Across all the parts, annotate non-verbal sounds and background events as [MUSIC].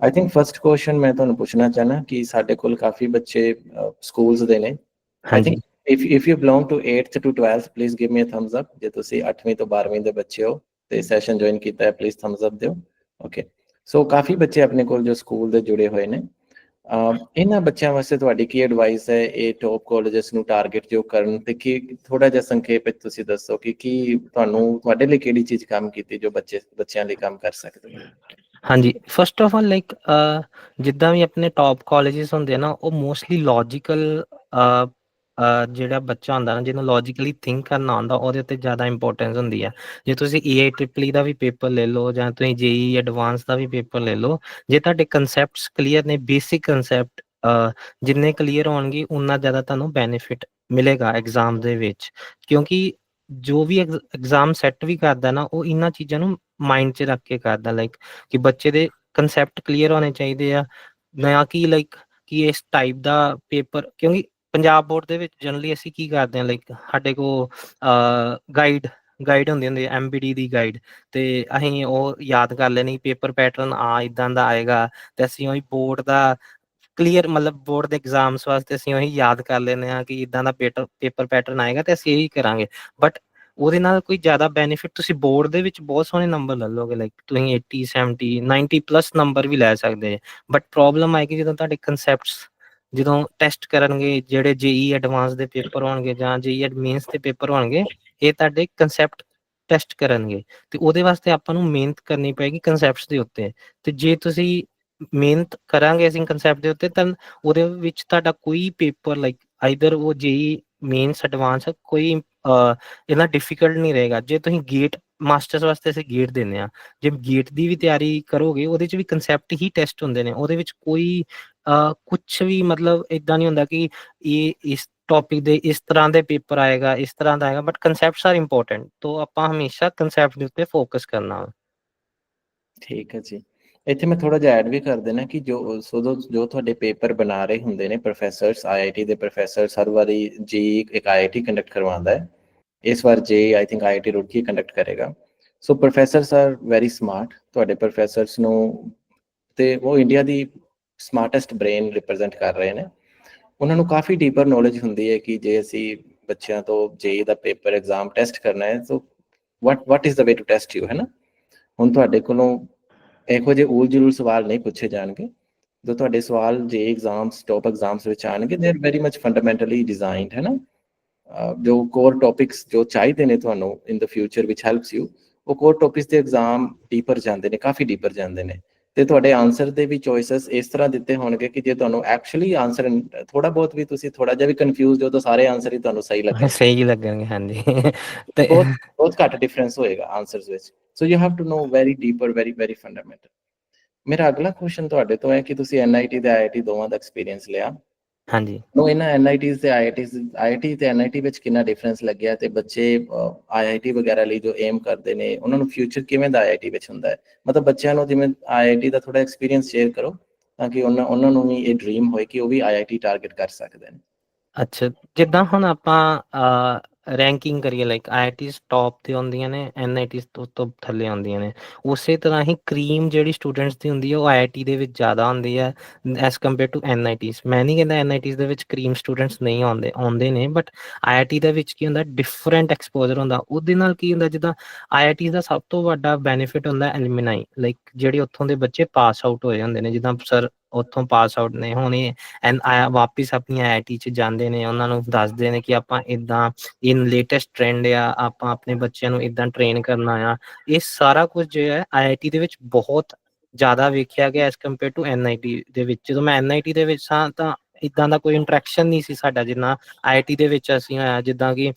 I think first question ਮੈਂ ਤੁਹਾਨੂੰ ਪੁੱਛਣਾ ਚਾਹਨਾ ਕਿ ਸਾਡੇ ਕੋਲ ਕਾਫੀ ਬੱਚੇ ਸਕੂਲਸ ਦੇ ਨੇ। I think if if you belong to 8th to 12th please give me a thumbs up ਜੇ ਤੁਸੀਂ 8ਵੀਂ ਤੋਂ 12ਵੀਂ ਦੇ ਬੱਚੇ ਹੋ ਤੇ ਸੈਸ਼ਨ ਜੁਆਇਨ ਕੀਤਾ ਹੈ ਪਲੀਜ਼ ਥੰਬਸ ਅਪ ਦਿਓ। ਓਕੇ ਸੋ ਕਾਫੀ ਬੱਚੇ ਆਪਣੇ ਕੋਲ ਜੋ ਸਕੂਲ ਦੇ ਜੁੜੇ ਹੋਏ ਨੇ। ਇਹਨਾਂ ਬੱਚਿਆਂ ਵਾਸਤੇ ਤੁਹਾਡੀ ਕੀ ਐਡਵਾਈਸ ਹੈ? ਇਹ ਟੌਪ ਕਾਲਜਸ ਨੂੰ ਟਾਰਗੇਟ ਜੋ ਕਰਨ ਤੇ ਕੀ ਥੋੜਾ ਜਿਹਾ ਸੰਖੇਪ ਵਿੱਚ ਤੁਸੀਂ ਦੱਸੋ ਕਿ ਕੀ ਤੁਹਾਨੂੰ ਤੁਹਾਡੇ ਲਈ ਕਿਹੜੀ ਚੀਜ਼ ਕੰਮ ਕੀਤੀ ਜੋ ਬੱਚੇ, ਬੱਚਿਆਂ ਲਈ ਕੰਮ ਕਰ ਸਕਦੇ ਹੋ ਹਾਂਜੀ ਫਸਟ ਆਫ ਆਲ ਲਾਈਕ ਜਿੱਦਾਂ ਵੀ ਆਪਣੇ ਟਾਪ ਕਾਲਜਸ ਹੁੰਦੇ ਆ ਨਾ, ਉਹ ਮੋਸਟਲੀ ਲੌਜੀਕਲ ਜਿਹੜਾ ਬੱਚਾ ਹੁੰਦਾ ਨਾ, ਜਿਹਨੂੰ ਲੌਜੀਕਲੀ ਥਿੰਕ ਕਰਨਾ ਆਉਂਦਾ, ਉਹਦੇ ਉੱਤੇ ਜ਼ਿਆਦਾ ਇੰਪੋਰਟੈਂਸ ਹੁੰਦੀ ਹੈ। ਜੇ ਤੁਸੀਂ ਏਆਈ ਟ੍ਰਿਪਲੀ e ਦਾ ਵੀ ਪੇਪਰ ਲੈ ਲਓ ਜਾਂ ਤੁਸੀਂ ਜੇਈ ਐਡਵਾਂਸ ਦਾ ਵੀ ਪੇਪਰ ਲੈ ਲਓ, ਜੇ ਤੁਹਾਡੇ ਕਨਸੈਪਟਸ ਕਲੀਅਰ ਨੇ ਬੇਸਿਕ ਕਨਸੈਪਟ ਜਿੰਨੇ ਕਲੀਅਰ ਹੋਣਗੇ ਉਨਾ ਜ਼ਿਆਦਾ ਤੁਹਾਨੂੰ ਬੈਨੀਫਿਟ ਮਿਲੇਗਾ ਐਗਜ਼ਾਮ ਦੇ ਵਿੱਚ। ਕਿਉਂਕਿ ਜੋ ਵੀ ਐਗਜ਼ਾਮ ਸੈੱਟ ਵੀ ਕਰਦਾ ਨਾ, ਉਹ ਇਹਨਾਂ ਚੀਜ਼ਾਂ ਨੂੰ ਮਾਈਂਡ 'ਚ ਰੱਖ ਕੇ ਕਰਦਾ ਲਾਈਕ ਕਿ ਬੱਚੇ ਦੇ ਕਨਸੈਪਟ ਕਲੀਅਰ ਹੋਣੇ ਚਾਹੀਦੇ ਆ। ਨਾ ਕਿ ਲਾਈਕ ਕਿ ਇਸ ਟਾਈਪ ਦਾ ਪੇਪਰ ਕਿਉਂਕਿ ਪੰਜਾਬ ਬੋਰਡ ਦੇ ਵਿੱਚ ਜਨਰਲੀ ਅਸੀਂ ਕੀ ਕਰਦੇ ਹਾਂ ਲਾਈਕ ਸਾਡੇ ਕੋ ਗਾਈਡ ਗਾਈਡ ਹੁੰਦੀ ਹੁੰਦੀ ਐਮਬੀਡੀ ਦੀ ਗਾਈਡ ਤੇ ਅਸੀਂ ਉਹ ਯਾਦ ਕਰ ਲੈਣੀ ਪੇਪਰ ਪੈਟਰਨ ਆ ਇਦਾਂ ਦਾ ਆਏਗਾ ਤੇ ਅਸੀਂ ਉਹੀ ਬੋਰਡ ਦਾ ਕਲੀਅਰ ਮਤਲਬ ਬੋਰਡ ਦੇ ਐਗਜ਼ਾਮਸ ਵਾਸਤੇ ਅਸੀਂ ਉਹੀ ਯਾਦ ਕਰ ਲੈਂਦੇ ਆ ਕਿ ਇਦਾਂ ਦਾ ਪੇਪਰ ਪੈਟਰਨ ਆਏਗਾ ਤੇ ਅਸੀਂ ਇਹੀ ਕਰਾਂਗੇ। ਬਟ ਉਹਦੇ ਨਾਲ ਕੋਈ ਜ਼ਿਆਦਾ ਬੈਨੀਫਿਟ ਤੁਸੀਂ ਬੋਰਡ ਦੇ ਵਿੱਚ ਬਹੁਤ ਸੋਹਣੇ ਨੰਬਰ ਲੈ ਲਓਗੇ ਲਾਈਕ ਤੁਸੀਂ 80 70 90 ਪਲੱਸ ਨੰਬਰ ਵੀ ਲੈ ਸਕਦੇ ਬਟ ਪ੍ਰੋਬਲਮ ਆਏਗੀ ਜਦੋਂ ਤੁਹਾਡੇ ਕਨਸੈਪਟਸ ਜਦੋਂ ਟੈਸਟ ਕਰਨਗੇ, ਜਿਹੜੇ ਜੇਈ ਐਡਵਾਂਸ ਦੇ ਪੇਪਰ ਹੋਣਗੇ ਜਾਂ ਜੇਈ ਮੀਨਸ ਦੇ ਪੇਪਰ ਹੋਣਗੇ, ਇਹ ਤੁਹਾਡੇ ਕਨਸੈਪਟ ਟੈਸਟ ਕਰਨਗੇ। ਤੇ ਉਹਦੇ ਵਾਸਤੇ ਆਪਾਂ ਨੂੰ ਮਿਹਨਤ ਕਰਨੀ ਪਏਗੀ ਕਨਸੈਪਟਸ ਦੇ ਉੱਤੇ। ਤੇ ਜੇ ਤੁਸੀਂ ਮਿਹਨਤ ਕਰਾਂਗੇ ਅਸੀਂ ਕਨਸੈਪਟ ਦੇ ਉੱਤੇ, ਤਾਂ ਉਹਦੇ ਵਿੱਚ ਤੁਹਾਡਾ ਕੋਈ ਪੇਪਰ ਲਾਈਕ ਆਈਦਰ ਉਹ ਜੇਈ ਮੇਨਸ ਐਡਵਾਂਸ ਕੋਈ ਇਹਨਾਂ ਡਿਫਿਕਲਟ ਨਹੀਂ ਰਹੇਗਾ। ਜੇ ਤੁਸੀਂ ਗੇਟ ਮਾਸਟਰਸ ਵਾਸਤੇ ਅਸੀਂ ਗੇਟ ਦਿੰਦੇ ਆ ਜੇ ਗੇਟ ਦੀ ਵੀ ਤਿਆਰੀ ਕਰੋਗੇ, ਉਹਦੇ ਚ ਵੀ ਕਨਸੈਪਟ ਹੀ ਟੈਸਟ ਹੁੰਦੇ ਨੇ। ਉਹਦੇ ਵਿੱਚ ਕੋਈ ਕੁਝ ਵੀ ਮਤਲਬ ਇਦਾਂ ਨਹੀਂ ਹੁੰਦਾ ਕਿ ਇਹ ਇਸ ਟੌਪਿਕ ਦੇ ਇਸ ਤਰ੍ਹਾਂ ਦੇ ਪੇਪਰ ਆਏਗਾ, ਇਸ ਤਰ੍ਹਾਂ ਦਾ ਆਏਗਾ ਬਟ ਕਨਸੈਪਟਸ ਆਰ ਇੰਪੋਰਟੈਂਟ ਤੋਂ ਆਪਾਂ ਹਮੇਸ਼ਾ ਕਨਸੈਪਟ ਦੇ ਉੱਤੇ ਫੋਕਸ ਕਰਨਾ ਠੀਕ ਹੈ ਜੀ। ਇੱਥੇ ਮੈਂ ਥੋੜਾ ਜਿਹਾ ਐਡ ਵੀ ਕਰ ਦੇਣਾ ਕਿ ਜੋ ਸੋ ਜੋ ਤੁਹਾਡੇ ਪੇਪਰ ਬਣਾ ਰਹੇ ਹੁੰਦੇ ਨੇ ਪ੍ਰੋਫੈਸਰਸ ਆਈਆਈਟੀ ਦੇ ਪ੍ਰੋਫੈਸਰ ਹਰ ਵਾਰੀ ਜੀ ਇੱਕ ਆਈਆਈਟੀ ਕੰਡਕਟ ਕਰਵਾਉਂਦਾ ਹੈ। ਇਸ ਵਾਰ ਜੇ I think IIT Roorkee conduct ਕਰੇਗਾ। So professors are very smart ਤੁਹਾਡੇ ਪ੍ਰੋਫੈਸਰਸ ਨੂੰ ਤੇ ਉਹ ਇੰਡੀਆ ਦੀ ਸਮਾਰਟੈਸਟ ਬ੍ਰੇਨ ਰਿਪਰੈਜ਼ੈਂਟ ਕਰ ਰਹੇ ਨੇ। ਉਹਨਾਂ ਨੂੰ ਕਾਫੀ ਡੀਪਰ ਨੌਲੇਜ ਹੁੰਦੀ ਹੈ ਕਿ ਜੇ ਅਸੀਂ ਬੱਚਿਆਂ ਤੋਂ ਜੇ ਦਾ ਪੇਪਰ ਐਗਜ਼ਾਮ ਟੈਸਟ ਕਰਨਾ ਹੈ so what what is the way to test you ਹੈ ਨਾ? ਹੁਣ ਤੁਹਾਡੇ ਕੋਲੋਂ ਇਹੋ ਜਿਹੇ ਉਲ ਜਰੂਰ ਸਵਾਲ ਨਹੀਂ ਪੁੱਛੇ ਜਾਣਗੇ। ਜੋ ਤੁਹਾਡੇ ਸਵਾਲ ਜੇ ਐਗਜ਼ਾਮਸ ਟੌਪ ਐਗਜ਼ਾਮਸ ਵਿੱਚ ਆਣਗੇ ਦੇ are very much fundamentally designed ਹੈ ਨਾ? ਜੋ ਕੋਰ ਟੌਪਿਕਸ ਜੋ ਚਾਹੀਦੇ ਨੇ ਤੁਹਾਨੂੰ ਇਨ ਦਾ ਫਿਊਚਰ ਵਿਚ ਹੈਲਪਸ ਯੂ ਉਹ ਕੋਰ ਟੌਪਿਕਸ ਦੇ ਐਗਜ਼ਾਮ ਡੀਪਰ ਜਾਂਦੇ ਨੇ, ਕਾਫੀ ਡੀਪਰ ਜਾਂਦੇ ਨੇ। ਤੇ ਤੁਹਾਡੇ ਆਨਸਰ ਦੇ ਵੀ ਚੋਇਸਸ ਇਸ ਤਰ੍ਹਾਂ ਦਿੱਤੇ ਹੋਣਗੇ ਕਿ ਜੇ ਤੁਹਾਨੂੰ ਐਕਚੁਅਲੀ ਆਨਸਰ ਥੋੜਾ ਬਹੁਤ ਵੀ ਤੁਸੀਂ ਥੋੜਾ ਜਿਹਾ ਵੀ ਕਨਫਿਊਜ਼ਡ ਹੋ ਤਾਂ ਸਾਰੇ ਆਨਸਰ ਹੀ ਤੁਹਾਨੂੰ ਸਹੀ ਲੱਗਣਗੇ। ਸਹੀ ਲੱਗਣਗੇ ਹਾਂਜੀ। ਤੇ ਬਹੁਤ ਬਹੁਤ ਘੱਟ ਡਿਫਰੈਂਸ ਹੋਏਗਾ ਆਨਸਰਸ ਵਿੱਚ। So you have to know very deeper very very fundamental ਮੇਰਾ ਅਗਲਾ ਕੁਐਸਚਨ ਤੁਹਾਡੇ ਤੋਂ ਹੈ ਕਿ ਤੁਸੀਂ ਐਨਆਈਟੀ ਤੇ ਆਈਆਈਟੀ ਦੋਵਾਂ ਦਾ ਐਕਸਪੀਰੀਅੰਸ ਲਿਆ। ਹਾਂਜੀ। ਨੋ ਇਹਨਾਂ ਐਨਆਈਟੀਜ਼ ਤੇ ਆਈਆਈਟੀਜ਼ ਆਈਆਈਟੀ ਤੇ ਐਨਆਈਟੀ ਵਿੱਚ ਕਿੰਨਾ ਡਿਫਰੈਂਸ ਲੱਗਿਆ ਤੇ ਬੱਚੇ ਆਈਆਈਟੀ ਵਗੈਰਾ ਲਈ ਜੋ ਏਮ ਕਰਦੇ ਨੇ ਉਹਨਾਂ ਨੂੰ ਫਿਊਚਰ ਕਿਵੇਂ ਦਾ ਆਈਆਈਟੀ ਵਿੱਚ ਹੁੰਦਾ ਹੈ? ਮਤਲਬ ਬੱਚਿਆਂ ਨੂੰ ਜਿਵੇਂ ਆਈਆਈਟੀ ਦਾ ਥੋੜਾ ਐਕਸਪੀਰੀਅੰਸ ਸ਼ੇਅਰ ਕਰੋ ਤਾਂ ਕਿ ਉਹਨਾਂ ਉਹਨਾਂ ਨੂੰ ਵੀ ਇਹ ਡ੍ਰੀਮ ਹੋਏ ਕਿ ਉਹ ਵੀ ਆਈਆਈਟੀ ਟਾਰਗੇਟ ਕਰ ਸਕਦੇ ਨੇ। ਅੱਛਾ ਜਿੱਦਾਂ ਹੁਣ ਆਪਾਂ ਰੈਂਕਿੰਗ ਕਰੀਏ ਲਾਈਕ ਆਈਆਈਟੀਸ ਟੌਪ ਤੇ ਹੁੰਦੀਆਂ ਨੇ ਐਨਆਈਟੀਸ ਤੋਂ ਤੋਂ ਥੱਲੇ ਆਉਂਦੀਆਂ ਨੇ। ਉਸੇ ਤਰ੍ਹਾਂ ਹੀ ਕਰੀਮ ਜਿਹੜੀ ਸਟੂਡੈਂਟਸ ਦੀ ਹੁੰਦੀ ਹੈ, ਉਹ ਆਈਆਈਟੀ ਦੇ ਵਿੱਚ ਜ਼ਿਆਦਾ ਹੁੰਦੀ ਹੈ ਐਸ ਕੰਪੇਅਰ ਟੂ ਐਨਆਈਟੀਸ ਮੈਂ ਨਹੀਂ ਕਹਿੰਦਾ ਐਨਆਈਟੀਸ ਦੇ ਵਿੱਚ ਕਰੀਮ ਸਟੂਡੈਂਟਸ ਨਹੀਂ ਆਉਂਦੇ ਆਉਂਦੇ ਨੇ ਬਟ ਆਈਆਈਟੀ ਦੇ ਵਿੱਚ ਕੀ ਹੁੰਦਾ ਡਿਫਰੈਂਟ ਐਕਸਪੋਜ਼ਰ ਹੁੰਦਾ। ਉਹਦੇ ਨਾਲ ਕੀ ਹੁੰਦਾ, ਜਿੱਦਾਂ ਆਈਆਈਟੀ ਦਾ ਸਭ ਤੋਂ ਵੱਡਾ ਬੈਨੀਫਿਟ ਹੁੰਦਾ ਐਲੂਮਨਾਈ ਲਾਈਕ ਜਿਹੜੇ ਉੱਥੋਂ ਦੇ ਬੱਚੇ ਪਾਸ ਆਊਟ ਹੋਏ ਹੁੰਦੇ ਨੇ, ਜਿੱਦਾਂ ਸਰ ਉੱਥੋਂ ਪਾਸ ਆਊਟ ਨੇ, ਹੁਣ ਇਹ ਐਂਡ ਵਾਪਿਸ ਆਪਣੀ ਆਈਆਈਟੀ ਚ ਜਾਂਦੇ ਨੇ, ਉਹਨਾਂ ਨੂੰ ਦੱਸਦੇ ਨੇ ਕਿ ਆਪਾਂ ਇਦਾਂ ਇਨ ਲੇਟੈਸਟ ਟ੍ਰੈਂਡ ਆ, ਆਪਾਂ ਆਪਣੇ ਬੱਚਿਆਂ ਨੂੰ ਇਦਾਂ ਟ੍ਰੇਨ ਕਰਨਾ ਆ। ਇਹ ਸਾਰਾ ਕੁਝ ਜੋ ਹੈ ਆਈਆਈਟੀ ਦੇ ਵਿੱਚ ਬਹੁਤ ਜ਼ਿਆਦਾ ਵੇਖਿਆ ਗਿਆ ਐਸ ਕੰਪੇਅਰ ਟੂ ਐਨਆਈਟੀ ਦੇ ਵਿੱਚ। ਜਦੋਂ ਮੈਂ ਐਨਆਈਟੀ ਦੇ ਵਿੱਚ ਸਾਂ, ਤਾਂ ਇਦਾਂ ਦਾ ਕੋਈ ਇੰਟਰੈਕਸ਼ਨ ਨਹੀਂ ਸੀ ਸਾਡਾ, ਜਿੰਨਾ ਆਈਆਈਟੀ ਦੇ ਵਿੱਚ ਅਸੀਂ ਹੋਇਆ ਜਿੱਦਾਂ ਕਿ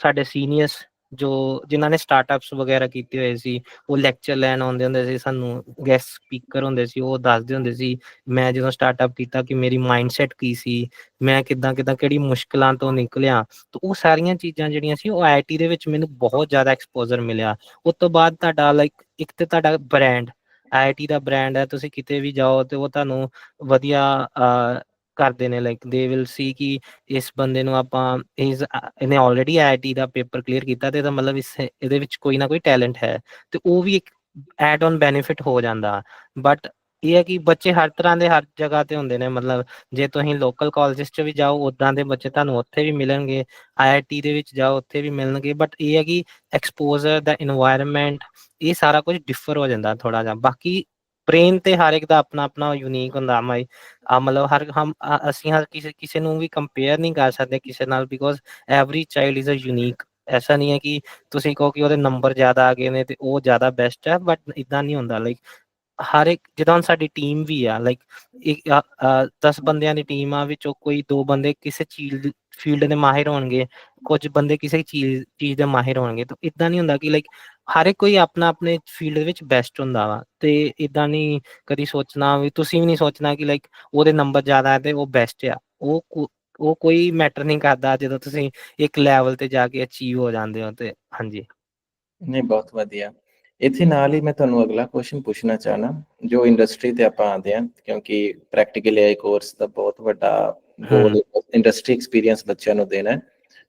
ਸਾਡੇ ਸੀਨੀਅਰਸ ਜੋ ਜਿਨ੍ਹਾਂ ਨੇ ਸਟਾਰਟਅਪਸ ਵਗੈਰਾ ਕੀਤੇ ਹੋਏ ਸੀ, ਉਹ ਲੈਕਚਰ ਲੈਣ ਆਉਂਦੇ ਹੁੰਦੇ ਸੀ, ਸਾਨੂੰ ਗੈਸਟ ਸਪੀਕਰ ਹੁੰਦੇ ਸੀ, ਉਹ ਦੱਸਦੇ ਹੁੰਦੇ ਸੀ, ਮੈਂ ਜਦੋਂ ਸਟਾਰਟਅਪ ਕੀਤਾ ਕਿ ਮੇਰੀ ਮਾਈਂਡਸੈਟ ਕੀ ਸੀ, ਮੈਂ ਕਿਦਾਂ ਕਿਦਾਂ ਕਿਹੜੀ ਮੁਸ਼ਕਲਾਂ ਤੋਂ ਨਿਕਲਿਆ, ਤਾਂ ਉਹ ਸਾਰੀਆਂ ਚੀਜ਼ਾਂ ਜਿਹੜੀਆਂ ਸੀ, ਉਹ ਆਈਆਈਟੀ ਦੇ ਵਿੱਚ ਮੈਨੂੰ ਬਹੁਤ ਜ਼ਿਆਦਾ ਐਕਸਪੋਜ਼ਰ ਮਿਲਿਆ। ਉਸ ਤੋਂ ਬਾਅਦ ਤੁਹਾਡਾ ਲਾਈਕ ਇੱਕ ਤੇ ਤੁਹਾਡਾ ਬ੍ਰਾਂਡ ਆਈਆਈਟੀ ਦਾ ਬ੍ਰਾਂਡ ਹੈ, ਤੁਸੀਂ ਕਿਤੇ ਵੀ ਜਾਓ ਤੇ ਉਹ ਤੁਹਾਨੂੰ ਵਧੀਆ ਕਰਦੇ ਨੇ ਲਾਈਕ ਦੇ ਵਿਲ ਸੀ ਕਿ ਇਸ ਬੰਦੇ ਨੂੰ ਆਪਾਂ ਇਸ, ਇਹਨੇ ਆਲਰੇਡੀ ਆਈਟੀ ਦਾ ਪੇਪਰ ਕਲੀਅਰ ਕੀਤਾ ਤੇ ਤਾਂ ਮਤਲਬ ਇਸ, ਇਹਦੇ ਵਿੱਚ ਕੋਈ ਨਾ ਕੋਈ ਟੈਲੈਂਟ ਹੈ ਤੇ ਉਹ ਵੀ ਇੱਕ ਐਡ ਔਨ ਬੈਨੀਫਿਟ ਹੋ ਜਾਂਦਾ। ਬਟ ਇਹ ਹੈ ਕਿ ਬੱਚੇ ਹਰ ਤਰ੍ਹਾਂ ਦੇ ਹਰ ਜਗ੍ਹਾ ਤੇ ਹੁੰਦੇ ਨੇ, ਮਤਲਬ ਜੇ ਤੁਸੀਂ ਲੋਕਲ ਕਾਲਜਸ 'ਚ ਵੀ ਜਾਓ ਉਦਾਂ ਦੇ ਬੱਚੇ ਤੁਹਾਨੂੰ ਉੱਥੇ ਵੀ ਮਿਲਣਗੇ ਆਈਆਈਟੀ ਦੇ ਵਿੱਚ ਜਾਓ, ਉੱਥੇ ਵੀ ਮਿਲਣਗੇ। ਬਟ ਇਹ ਹੈ ਕਿ ਐਕਸਪੋਜ਼ਰ ਦਾ এনवायरमेंट ਇਹ ਸਾਰਾ ਕੁਝ ਡਿਫਰ ਹੋ ਜਾਂਦਾ ਥੋੜਾ ਜਿਹਾ। ਬਾਕੀ ਬ੍ਰੇਨ ਤੇ ਹਰ ਇੱਕ ਦਾ ਆਪਣਾ ਆਪਣਾ ਯੂਨੀਕ ਹੁੰਦਾ ਮਾਈ ਆ ਮਤਲਬ ਹਰ ਹਮ ਅਸੀਂ ਹਰ ਕਿਸੇ ਕਿਸੇ ਨੂੰ ਵੀ ਕੰਪੇਅਰ ਨਹੀਂ ਕਰ ਸਕਦੇ ਕਿਸੇ ਨਾਲ because every child is a unique ਐਸਾ ਨਹੀਂ ਹੈ ਕਿ ਤੁਸੀਂ ਕਹੋ ਕਿ ਉਹਦੇ ਨੰਬਰ ਜ਼ਿਆਦਾ ਆ ਗਏ ਨੇ ਤੇ ਉਹ ਜ਼ਿਆਦਾ ਬੈਸਟ ਹੈ ਬਟ ਇਦਾਂ ਨਹੀਂ ਹੁੰਦਾ। ਲਾਈਕ ਹਰ ਇੱਕ, ਜਿੱਦਾਂ ਹੁਣ ਸਾਡੀ ਟੀਮ ਵੀ ਆ ਲਾਈਕ ਇੱਕ 10 ਬੰਦਿਆਂ ਦੀ ਟੀਮ ਆ, ਵਿੱਚੋਂ ਕੋਈ ਦੋ ਬੰਦੇ ਕਿਸੇ ਚੀਜ਼ ਫੀਲਡ ਦੇ ਮਾਹਿਰ ਹੋਣਗੇ, ਕੁਝ ਬੰਦੇ ਕਿਸੇ ਚੀਜ਼ ਚੀਜ਼ ਦੇ ਮਾਹਿਰ ਹੋਣਗੇ। ਤਾਂ ਇਦਾਂ ਨਹੀਂ ਹੁੰਦਾ ਕਿ ਲਾਈਕ ਹਰ ਇੱਕ ਕੋਈ ਆਪਣਾ ਆਪਣੇ ਫੀਲਡ ਵਿੱਚ ਬੈਸਟ ਹੁੰਦਾ ਵਾ ਤੇ ਇਦਾਂ ਨਹੀਂ ਕਦੀ ਸੋਚਣਾ ਵੀ ਤੁਸੀਂ ਵੀ ਨਹੀਂ ਸੋਚਣਾ ਕਿ ਲਾਈਕ ਉਹਦੇ ਨੰਬਰ ਜ਼ਿਆਦਾ ਹੈ ਤੇ ਉਹ ਬੈਸਟ ਆ। ਉਹ ਉਹ ਕੋਈ ਮੈਟਰ ਨਹੀਂ ਕਰਦਾ ਜਦੋਂ ਤੁਸੀਂ ਇੱਕ ਲੈਵਲ ਤੇ ਜਾ ਕੇ ਅਚੀਵ ਹੋ ਜਾਂਦੇ ਹੋ ਤੇ ਹਾਂਜੀ। ਨਹੀਂ ਬਹੁਤ ਵਧੀਆ। ਇੱਥੇ ਨਾਲ ਹੀ ਮੈਂ ਤੁਹਾਨੂੰ ਅਗਲਾ ਕੁਐਸਚਨ ਪੁੱਛਣਾ ਚਾਹਨਾ ਜੋ ਇੰਡਸਟਰੀ ਤੇ ਆਪਾਂ ਆਉਂਦੇ ਹਾਂ ਕਿਉਂਕਿ ਪ੍ਰੈਕਟੀਕਲ AI ਕੋਰਸ ਦਾ ਬਹੁਤ ਵੱਡਾ ਗੋਲ ਇੰਡਸਟਰੀ ਐਕਸਪੀਰੀਅੰਸ ਬੱਚਿਆਂ ਨੂੰ ਦੇਣਾ ਹੈ।